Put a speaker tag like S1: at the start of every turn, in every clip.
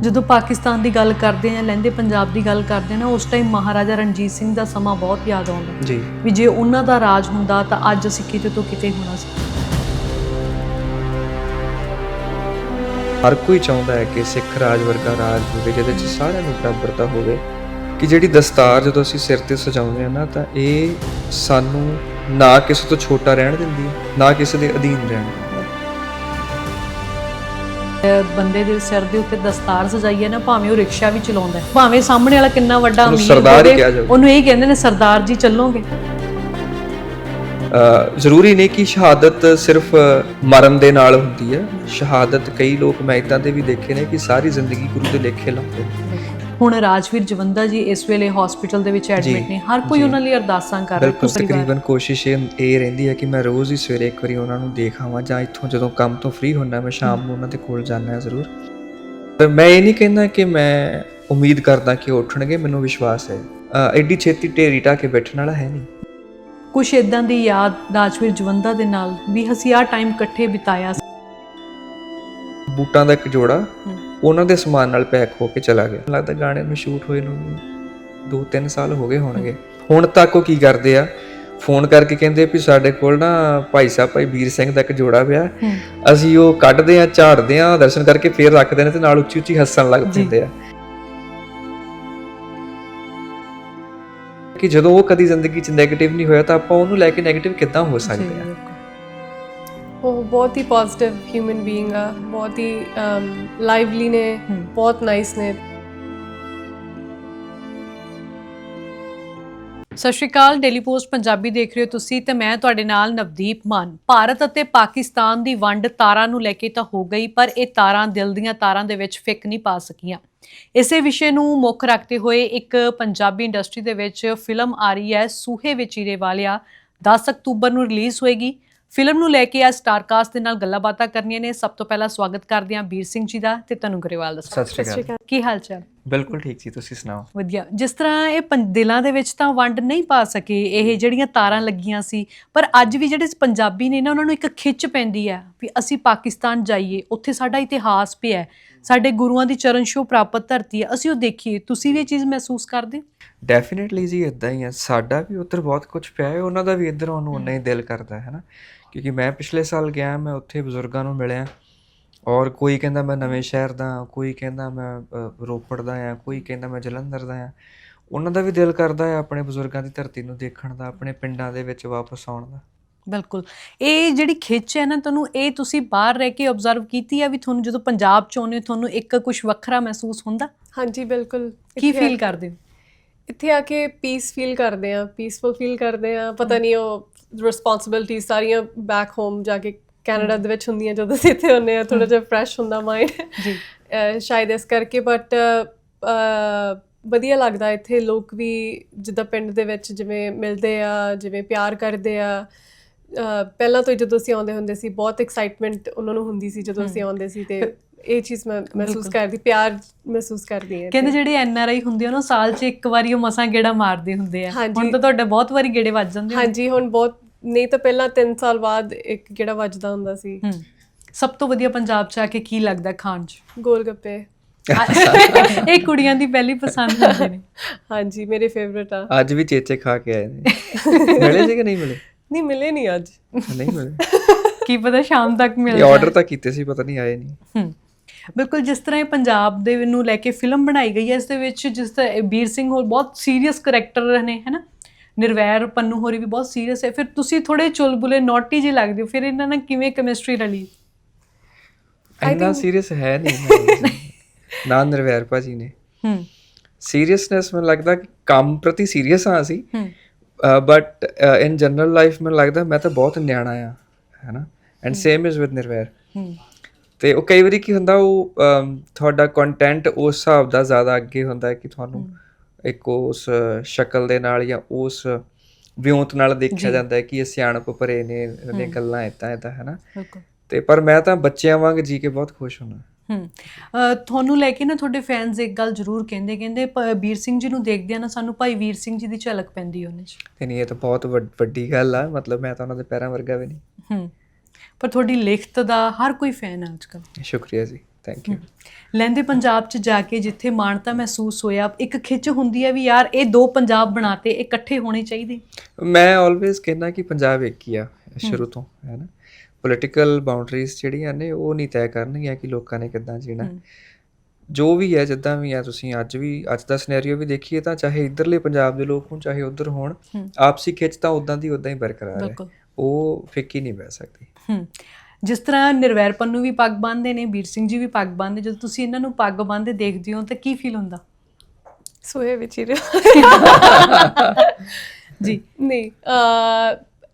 S1: ਜਦੋਂ ਪਾਕਿਸਤਾਨ ਦੀ ਗੱਲ ਕਰਦੇ ਆ ਲਹਿੰਦੇ ਪੰਜਾਬ ਦੀ ਗੱਲ ਕਰਦੇ ਆ ਨਾ ਉਸ ਟਾਈਮ ਮਹਾਰਾਜਾ ਰਣਜੀਤ ਸਿੰਘ ਦਾ ਸਮਾਂ ਬਹੁਤ ਯਾਦ ਆਉਂਦਾ।
S2: ਜੀ।
S1: ਵੀ ਜੇ ਉਹਨਾਂ ਦਾ ਰਾਜ ਹੁੰਦਾ ਤਾਂ ਅੱਜ ਅਸੀਂ ਕਿਤੇ ਤੋਂ ਕਿਤੇ ਹੋਣਾ ਸੀ।
S2: ਹਰ ਕੋਈ ਚਾਹੁੰਦਾ ਹੈ ਕਿ ਸਿੱਖ ਰਾਜ ਵਰਗਾ ਰਾਜ ਹੋਵੇ ਜਿਹਦੇ 'ਚ ਸਾਰਿਆਂ ਨੂੰ ਬਰਾਬਰਤਾ ਹੋਵੇ। ਕਿ ਜਿਹੜੀ ਦਸਤਾਰ ਜਦੋਂ ਅਸੀਂ ਸਿਰ ਤੇ ਸਜਾਉਂਦੇ ਆ ਨਾ ਤਾਂ ਇਹ ਸਾਨੂੰ ਨਾ ਕਿਸੇ ਤੋਂ ਛੋਟਾ ਰਹਿਣ ਦਿੰਦੀ ਹੈ ਨਾ ਕਿਸੇ ਦੇ ਅਧੀਨ ਰਹਿਣ ਦਿੰਦੀ।
S1: ਬੰਦੇ ਦੇ ਸਿਰ ਦੇ ਉੱਤੇ ਦਸਤਾਰ ਸਜਾਈਏ ਨਾ ਭਾਵੇਂ ਉਹ ਰਿਕਸ਼ਾ ਵੀ ਚਲਾਉਂਦਾ ਹੈ। ਭਾਵੇਂ ਸਾਹਮਣੇ ਵਾਲਾ ਕਿੰਨਾ ਵੱਡਾ ਅਮੀਰ
S2: ਹੀ
S1: ਹੋਵੇ। ਉਹਨੂੰ ਇਹ ਕਹਿੰਦੇ ਨੇ ਸਰਦਾਰ ਜੀ ਚੱਲੋਗੇ?
S2: ਜ਼ਰੂਰੀ ਨਹੀਂ ਕਿ ਸ਼ਹਾਦਤ ਸਿਰਫ ਮਰਨ ਦੇ ਨਾਲ ਹੁੰਦੀ ਹੈ। ਸ਼ਹਾਦਤ ਕਈ ਲੋਕ ਮੈਂ ਇਦਾਂ ਦੇ ਵੀ ਦੇਖੇ ਨੇ ਕਿ ਸਾਰੀ ਜ਼ਿੰਦਗੀ ਗੁਰੂ ਦੇ ਲੇਖੇ ਲਾਉਂਦੇ
S1: ਹੁਣ ਰਾਜਵੀਰ ਜਵੰਦਾ ਜੀ ਇਸ ਵੇਲੇ ਹਸਪੀਟਲ ਦੇ ਵਿੱਚ ਐਡਮਿਟ ਨੇ। ਹਰ ਕੋਈ ਉਹਨਾਂ ਲਈ ਅਰਦਾਸਾਂ ਕਰ ਰਿਹਾ
S2: ਬਿਲਕੁਲ ਤਕਰੀਬਨ ਕੋਸ਼ਿਸ਼ ਇਹ ਰਹਿੰਦੀ ਹੈ ਕਿ ਮੈਂ ਰੋਜ਼ ਹੀ ਸਵੇਰੇ ਇੱਕ ਵਾਰੀ ਉਹਨਾਂ ਨੂੰ ਦੇਖ ਆਵਾਂ ਜਾਂ ਇੱਥੋਂ ਜਦੋਂ ਕੰਮ ਤੋਂ ਫ੍ਰੀ ਹੁੰਦਾ ਮੈਂ ਸ਼ਾਮ ਨੂੰ ਉਹਨਾਂ ਦੇ ਕੋਲ ਜਾਣਾ ਹੈ ਜ਼ਰੂਰ। ਪਰ ਮੈਂ ਇਹ ਨਹੀਂ ਕਹਿੰਦਾ ਕਿ ਮੈਂ ਉਮੀਦ ਕਰਦਾ ਕਿ ਉੱਠਣਗੇ ਮੈਨੂੰ ਵਿਸ਼ਵਾਸ ਹੈ। ਐਡੀ ਛੇਤੀ ਢੇਰੀ ਢਾ ਕੇ ਬੈਠਣ ਵਾਲਾ ਹੈ ਨਹੀਂ।
S1: ਕੁਝ ਇਦਾਂ ਦੀ ਯਾਦ ਰਾਜਵੀਰ ਜਵੰਦਾ ਦੇ ਨਾਲ ਵੀ ਅਸੀਂ ਟਾਈਮ ਇਕੱਠੇ ਬਿਤਾਇਆ।
S2: ਬੂਟਾਂ ਦਾ ਇੱਕ ਜੋੜਾ। ਉਹਨਾਂ ਦੇ ਸਮਾਨ ਨਾਲ ਪੈਕ ਹੋ ਕੇ ਚਲਾ ਗਿਆ। ਲੱਗਦਾ ਗਾਣੇ ਨੂੰ ਸ਼ੂਟ ਹੋਏ ਨੂੰ 2-3 ਸਾਲ ਹੋ ਗਏ ਹੋਣਗੇ। ਹੁਣ ਤੱਕ ਉਹ ਕੀ ਕਰਦੇ ਆ? ਫੋਨ ਕਰਕੇ ਕਹਿੰਦੇ ਵੀ ਸਾਡੇ ਕੋਲ ਨਾ ਭਾਈ ਸਾਹਿਬ ਭਾਈ ਵੀਰ ਸਿੰਘ ਦਾ ਇੱਕ ਜੋੜਾ ਪਿਆ। ਅਸੀਂ ਉਹ ਕੱਢਦੇ ਆ ਝਾੜਦੇ ਆ ਦਰਸ਼ਨ ਕਰਕੇ ਫੇਰ ਰੱਖਦੇ ਨੇ ਤੇ ਨਾਲ ਉੱਚੀ ਉੱਚੀ ਹੱਸਣ ਲੱਗ
S1: ਜੀ।
S2: ਪੈਂਦੇ ਆ। ਕਿ ਜਦੋਂ ਉਹ ਕਦੀ ਜ਼ਿੰਦਗੀ 'ਚ 네ਗੇਟਿਵ ਨਹੀਂ ਹੋਇਆ ਤਾਂ ਆਪਾਂ ਉਹਨੂੰ ਲੈ ਕੇ 네ਗੇਟਿਵ ਕਿੱਦਾਂ ਹੋ ਸਕਦੇ ਆ?
S3: ਉਹ ਬਹੁਤ ਹੀ ਪੋਜ਼ਿਟਿਵ ਹਿਊਮਨ ਬੀਇੰਗ ਆ ਬਹੁਤ ਹੀ ਲਾਈਵਲੀ ਨੇ। ਬਹੁਤ ਨਾਈਸ ਨੇ
S1: ਸਤਿ ਸ਼੍ਰੀ ਅਕਾਲ ਡੇਲੀ ਪੋਸਟ ਪੰਜਾਬੀ ਦੇਖ ਰਹੇ ਹੋ ਤੁਸੀਂ ਤੇ ਮੈਂ ਤੁਹਾਡੇ ਨਾਲ ਨਵਦੀਪ ਮਾਨ। ਭਾਰਤ ਅਤੇ ਪਾਕਿਸਤਾਨ ਦੀ ਵੰਡ ਤਾਰਾਂ ਨੂੰ ਲੈ ਕੇ ਤਾਂ ਹੋ ਗਈ ਪਰ ਇਹ ਤਾਰਾਂ ਦਿਲ ਦੀਆਂ ਤਾਰਾਂ ਦੇ ਵਿੱਚ ਫਿੱਕ ਨਹੀਂ ਪਾ ਸਕੀਆਂ। ਇਸੇ ਵਿਸ਼ੇ ਨੂੰ ਮੁੱਖ ਰੱਖਦੇ ਹੋਏ ਇੱਕ ਪੰਜਾਬੀ ਇੰਡਸਟਰੀ ਦੇ ਵਿੱਚ ਫਿਲਮ ਆ ਰਹੀ ਹੈ ਸੂਹੇ ਵਿਚੀਰੇ ਵਾਲਿਆ। 10 ਅਕਤੂਬਰ ਨੂੰ ਰਿਲੀਜ਼ ਹੋਏਗੀ। ਫਿਲਮ ਨੂੰ ਲੈ ਕੇ ਆ ਸਟਾਰਕਾਸਟ ਦੇ ਨਾਲ ਗੱਲਾਂ ਬਾਤਾਂ ਕਰਨੀਆਂ ਨੇ। ਸਭ ਤੋਂ ਪਹਿਲਾਂ ਸਵਾਗਤ ਕਰਦੇ ਹਾਂ ਵੀਰ ਸਿੰਘ ਜੀ ਦਾ ਤੇ ਤਨੂ ਗਰੇਵਾਲ ਦਾ।
S2: ਸਤਿ ਸ਼੍ਰੀ ਅਕਾਲ।
S1: ਕੀ ਹਾਲ ਚਾਲ?
S2: ਬਿਲਕੁਲ ਠੀਕ ਜੀ ਤੁਸੀਂ ਸੁਣਾਓ?
S1: ਵਧੀਆ। ਜਿਸ ਤਰ੍ਹਾਂ ਇਹ ਦਿਲਾਂ ਦੇ ਵਿੱਚ ਤਾਂ ਵੰਡ ਨਹੀਂ ਪਾ ਸਕੇ ਇਹ ਜਿਹੜੀਆਂ ਤਾਰਾਂ ਲੱਗੀਆਂ ਸੀ ਪਰ ਅੱਜ ਵੀ ਜਿਹੜੇ ਪੰਜਾਬੀ ਨੇ ਨਾ ਉਹਨਾਂ ਨੂੰ ਇੱਕ ਖਿੱਚ ਪੈਂਦੀ ਹੈ ਵੀ ਅਸੀਂ ਪਾਕਿਸਤਾਨ ਜਾਈਏ ਉੱਥੇ ਸਾਡਾ ਇਤਿਹਾਸ ਪਿਆ ਹੈ ਸਾਡੇ ਗੁਰੂਆਂ ਦੀ ਚਰਨ ਛੋਹ ਪ੍ਰਾਪਤ ਧਰਤੀ ਹੈ ਅਸੀਂ ਉਹ ਦੇਖੀਏ। ਤੁਸੀਂ ਵੀ ਇਹ ਚੀਜ਼ ਮਹਿਸੂਸ ਕਰਦੇ?
S2: ਡੈਫੀਨਿਟਲੀ ਜੀ ਇਦਾਂ ਹੀ ਆ ਸਾਡਾ ਵੀ ਉੱਧਰ ਬਹੁਤ ਕੁਝ ਪਿਆ ਹੈ ਉਹਨਾਂ ਦਾ ਵੀ ਇੱਧਰ ਆਉਣ ਨੂੰ ਉਨਾ ਹੀ ਦਿਲ ਕਰਦਾ ਹੈ ਨਾ। ਕਿਉਂਕਿ ਮੈਂ ਪਿਛਲੇ ਸਾਲ ਗਿਆ ਮੈਂ ਉੱਥੇ ਬਜ਼ੁਰਗਾਂ ਨੂੰ ਮਿਲਿਆ ਔਰ ਕੋਈ ਕਹਿੰਦਾ ਮੈਂ ਨਵੇਂ ਸ਼ਹਿਰ ਦਾ ਕੋਈ ਕਹਿੰਦਾ ਮੈਂ ਰੋਪੜ ਦਾ ਆ ਕੋਈ ਕਹਿੰਦਾ ਮੈਂ ਜਲੰਧਰ ਦਾ ਆ ਉਹਨਾਂ ਦਾ ਵੀ ਦਿਲ ਕਰਦਾ ਹੈ ਆਪਣੇ ਬਜ਼ੁਰਗਾਂ ਦੀ ਧਰਤੀ ਨੂੰ ਦੇਖਣ ਦਾ ਆਪਣੇ ਪਿੰਡਾਂ ਦੇ ਵਿੱਚ ਵਾਪਸ ਆਉਣ ਦਾ।
S1: ਬਿਲਕੁਲ। ਇਹ ਜਿਹੜੀ ਖਿੱਚ ਹੈ ਨਾ ਤੁਹਾਨੂੰ ਇਹ ਤੁਸੀਂ ਬਾਹਰ ਰਹਿ ਕੇ ਆਬਜ਼ਰਵ ਕੀਤੀ ਹੈ ਵੀ ਤੁਹਾਨੂੰ ਜਦੋਂ ਪੰਜਾਬ ਚ ਆਉਂਦੇ ਹੋ ਤੁਹਾਨੂੰ ਇੱਕ ਕੁਝ ਵੱਖਰਾ ਮਹਿਸੂਸ ਹੁੰਦਾ?
S3: ਹਾਂਜੀ ਬਿਲਕੁਲ।
S1: ਕੀ
S3: ਆ-
S1: ਫੀਲ ਕਰਦੇ ਹੋ?
S3: ਇੱਥੇ ਆ ਕੇ ਪੀਸ ਫੀਲ ਕਰਦੇ ਆ ਪੀਸਫੁਲ ਫੀਲ ਕਰਦੇ ਆ ਪਤਾ ਨਹੀਂ ਉਹ ਰਿਸਪੌਂਸਿਬਿਲਟੀ ਸਾਰੀਆਂ ਬੈਕ ਹੋਮ ਜਾ ਕੇ ਕੈਨੇਡਾ ਦੇ ਵਿੱਚ ਹੁੰਦੀਆਂ ਜਦੋਂ ਅਸੀਂ ਇੱਥੇ ਹੁੰਦੇ ਆ ਥੋੜਾ ਜਿਹਾ ਫਰੈਸ਼ ਹੁੰਦਾ ਮਾਈਂਡ
S1: ਜੀ।
S3: ਸ਼ਾਇਦ ਇਸ ਕਰਕੇ ਬਟ ਵਧੀਆ ਲੱਗਦਾ ਇੱਥੇ ਲੋਕ ਵੀ ਜਿੱਦਾਂ ਪਿੰਡ ਦੇ ਵਿੱਚ ਜਿਵੇਂ ਮਿਲਦੇ ਆ ਜਿਵੇਂ ਪਿਆਰ ਕਰਦੇ ਆ। ਪਹਿਲਾਂ ਤੋਂ ਜਦੋਂ ਅਸੀਂ ਆਉਂਦੇ ਹੁੰਦੇ ਸੀ ਬਹੁਤ ਐਕਸਾਈਟਮੈਂਟ ਉਹਨਾਂ ਨੂੰ ਹੁੰਦੀ ਸੀ ਜਦੋਂ ਅਸੀਂ ਆਉਂਦੇ ਸੀ ਤੇ ਇਹ ਚੀਜ਼ ਮੈਂ ਮਹਿਸੂਸ ਕਰਦੀ ਪਿਆਰ ਮਹਿਸੂਸ ਕਰਦੀ ਹਾਂ
S1: ਕਹਿੰਦੇ ਜਿਹੜੇ ਐਨ ਆਰ ਆਈ ਹੁੰਦੇ ਆ ਨਾ ਸਾਲ 'ਚ ਇੱਕ ਵਾਰੀ ਉਹ ਮਸਾਂ ਗੇੜਾ ਮਾਰਦੇ ਹੁੰਦੇ ਆ। ਹੁਣ ਤਾਂ ਤੁਹਾਡੇ ਬਹੁਤ ਵਾਰੀ ਗੇੜੇ ਵੱਜ ਜਾਂਦੇ।
S3: ਹਾਂਜੀ ਹੁਣ ਬਹੁਤ ਨਹੀਂ ਤਾਂ ਪਹਿਲਾਂ 3 ਸਾਲ ਬਾਅਦ ਇੱਕ ਕਿਹੜਾ ਵੱਜਦਾ ਹੁੰਦਾ ਸੀ।
S1: ਸਭ ਤੋਂ ਵਧੀਆ ਪੰਜਾਬ 'ਚ ਆ ਕੇ ਕੀ ਲੱਗਦਾ ਖਾਣ 'ਚ?
S3: ਗੋਲ ਗੱਪੇ
S1: ਇਹ ਕੁੜੀਆਂ ਦੀ ਪਹਿਲੀ ਪਸੰਦ ਹੁੰਦੇ ਨੇ।
S3: ਹਾਂਜੀ ਮੇਰੇ ਫੇਵਰਿਟ ਆ।
S2: ਅੱਜ ਵੀ ਚੇਚੇ ਖਾ ਕੇ ਆਏ ਨੇ। ਮਿਲੇ ਸੀ ਕਿ ਨਹੀਂ ਮਿਲੇ?
S3: ਨਹੀਂ ਮਿਲੇ ਨਹੀਂ ਅੱਜ।
S2: ਨਹੀਂ ਮਿਲੇ।
S1: ਕੀ ਪਤਾ ਸ਼ਾਮ ਤੱਕ ਮਿਲ
S2: ਇਹ ਆਰਡਰ ਤਾਂ ਕੀਤੇ ਸੀ ਪਤਾ ਨਹੀਂ ਆਏ ਨਹੀਂ।
S1: ਹੂੰ। ਬਿਲਕੁਲ ਜਿਸ ਤਰ੍ਹਾਂ ਇਹ ਪੰਜਾਬ ਦੇ ਨੂੰ ਲੈ ਕੇ ਫਿਲਮ ਬਣਾਈ ਗਈ ਹੈ ਇਸ ਦੇ ਵਿੱਚ ਜਿਸ ਤਰ੍ਹਾਂ ਇਹ ਵੀਰ ਸਿੰਘ ਹੋਰ ਬਹੁਤ ਸੀਰੀਅਸ ਕਰੈਕਟਰ ਨੇ ਹੈਨਾ ਨਿਰਵੈਰ ਪੰਨੂ ਹੋਰੀ ਵੀ ਬਹੁਤ ਸੀਰੀਅਸ ਹੈ। ਫਿਰ ਤੁਸੀਂ ਥੋੜੇ ਚੁਲਬੁਲੇ ਨੌਟੀ ਜਿਹੇ ਲੱਗਦੇ ਹੋ। ਫਿਰ ਇਹਨਾਂ ਨਾਲ ਕਿਵੇਂ ਕੈਮਿਸਟਰੀ ਰਲੀ?
S2: ਇੰਨਾ ਸੀਰੀਅਸ ਹੈ ਨਹੀਂ ਨਾ ਨਿਰਵੈਰ ਭਾਜੀ ਨੇ।
S1: ਹੂੰ।
S2: ਸੀਰੀਅਸਨੈਸ ਮੈਨੂੰ ਲੱਗਦਾ ਕਿ ਕੰਮ ਪ੍ਰਤੀ ਸੀਰੀਅਸ ਹਾਂ ਅਸੀਂ।
S1: ਹੂੰ।
S2: ਬਟ ਇਨ ਜਨਰਲ ਲਾਈਫ ਮੈਨੂੰ ਲੱਗਦਾ ਮੈਂ ਤਾਂ ਬਹੁਤ ਨਿਆਣਾ ਆ ਹੈਨਾ and same is with Nirvair.
S1: ਹੂੰ।
S2: ਤੇ ਉਹ ਕਈ ਵਾਰੀ ਕੀ ਹੁੰਦਾ ਉਹ ਤੁਹਾਡਾ ਕੰਟੈਂਟ ਉਸ ਹਿਸਾਬ ਦਾ ਜ਼ਿਆਦਾ ਅੱਗੇ ਹੁੰਦਾ ਹੈ ਕਿ ਤੁਹਾਨੂੰ ਇੱਕ ਉਸ ਸ਼ਕਲ ਦੇ ਨਾਲ ਜਾਂ ਉਸ ਵਿਉਂਤ ਨਾਲ ਦੇਖਿਆ ਜਾਂਦਾ ਹੈ ਕਿ ਇਹ ਸਿਆਣਪ ਭਰੇ ਨੇ ਨੇ ਗੱਲਾਂ ਇਦਾਂ ਇਦਾਂ ਹੈਨਾ
S1: ਬਿਲਕੁਲ।
S2: ਤੇ ਪਰ ਮੈਂ ਤਾਂ ਬੱਚਿਆਂ ਵਾਂਗ ਜੀ ਕੇ ਬਹੁਤ ਖੁਸ਼ ਹੁੰਦਾ
S1: ਹੂੰ। ਅਹ ਤੁਹਾਨੂੰ ਲੈ ਕੇ ਨਾ ਤੁਹਾਡੇ ਫੈਨਸ ਇੱਕ ਗੱਲ ਜ਼ਰੂਰ ਕਹਿੰਦੇ ਕਹਿੰਦੇ ਵੀਰ ਸਿੰਘ ਜੀ ਨੂੰ ਦੇਖਦੇ ਆ ਨਾ ਸਾਨੂੰ ਭਾਈ ਵੀਰ ਸਿੰਘ ਜੀ ਦੀ ਝਲਕ ਪੈਂਦੀ ਉਹਨੇ 'ਚ।
S2: ਤੇ ਨਹੀਂ ਇਹ ਤਾਂ ਬਹੁਤ ਵੱਡ- ਗੱਲ ਆ ਮਤਲਬ ਮੈਂ ਤਾਂ ਉਹਨਾਂ ਦੇ ਪੈਰਾਂ ਵਰਗਾ ਵੀ ਨਹੀਂ।
S1: ਹੂੰ। ਪਰ ਤੁਹਾਡੀ ਲਿਖਤ ਦਾ ਹਰ ਕੋਈ ਫੈਨ ਹੈ ਅੱਜਕੱਲ
S2: ਸ਼ੁਕਰੀਆ ਜੀ। ਥੈਂਕ ਯੂ
S1: ਲਹਿੰਦੇ ਪੰਜਾਬ 'ਚ ਜਾ ਕੇ ਜਿੱਥੇ ਮਾਣਤਾ ਮਹਿਸੂਸ ਹੋਇਆ ਇੱਕ ਖਿੱਚ ਹੁੰਦੀ ਹੈ ਵੀ ਯਾਰ ਇਹ ਦੋ ਪੰਜਾਬ ਬਣਾਤੇ ਇਕੱਠੇ ਹੋਣੇ ਚਾਹੀਦੇ।
S2: ਮੈਂ ਆਲਵੇਜ਼ ਕਹਿੰਦਾ ਕਿ ਪੰਜਾਬ ਇੱਕ ਹੀ ਆ ਸ਼ੁਰੂ ਤੋਂ ਹੈ ਨਾ? ਪੋਲੀਟੀਕਲ ਬਾਉਂਡਰੀਜ਼ ਜਿਹੜੀਆਂ ਨੇ ਉਹ ਨਹੀਂ ਤੈਅ ਕਰਨਗੀਆਂ ਕਿ ਲੋਕਾਂ ਨੇ ਕਿੱਦਾਂ ਜੀਣਾ। ਜੋ ਵੀ ਹੈ ਜਿੱਦਾਂ ਵੀ ਆ ਤੁਸੀਂ ਅੱਜ ਵੀ ਅੱਜ ਦਾ ਸਿਨੈਰੀਓ ਵੀ ਦੇਖੀਏ ਤਾਂ ਚਾਹੇ ਇੱਧਰਲੇ ਪੰਜਾਬ ਦੇ ਲੋਕ ਹੋਣ ਚਾਹੇ ਉੱਧਰ ਹੋਣ। ਆਪਸੀ ਖਿੱਚ ਤਾਂ ਉਦਾਂ ਦੀ ਉਦਾਂ ਹੀ ਬਰਕਰਾਰ ਹੈ। ਉਹ ਫਿੱਕੀ ਨਹੀਂ ਬਹਿ ਸਕਦੀ।
S1: ਹੂੰ ਜਿਸ ਤਰ੍ਹਾਂ ਨਿਰਵੈਰ ਪੰਨੂ ਵੀ ਪੱਗ ਬੰਨ੍ਹਦੇ ਨੇ ਵੀਰ ਸਿੰਘ ਜੀ ਵੀ ਪੱਗ ਬੰਨ੍ਹਦੇ ਜਦੋਂ ਤੁਸੀਂ ਇਹਨਾਂ ਨੂੰ ਪੱਗ ਬੰਨ੍ਹਦੇ ਦੇਖਦੇ ਹੋ ਤਾਂ ਕੀ ਫੀਲ ਹੁੰਦਾ?
S3: ਸੋਏ ਵਿੱਚ ਹੀ
S1: ਜੀ।
S3: ਨਹੀਂ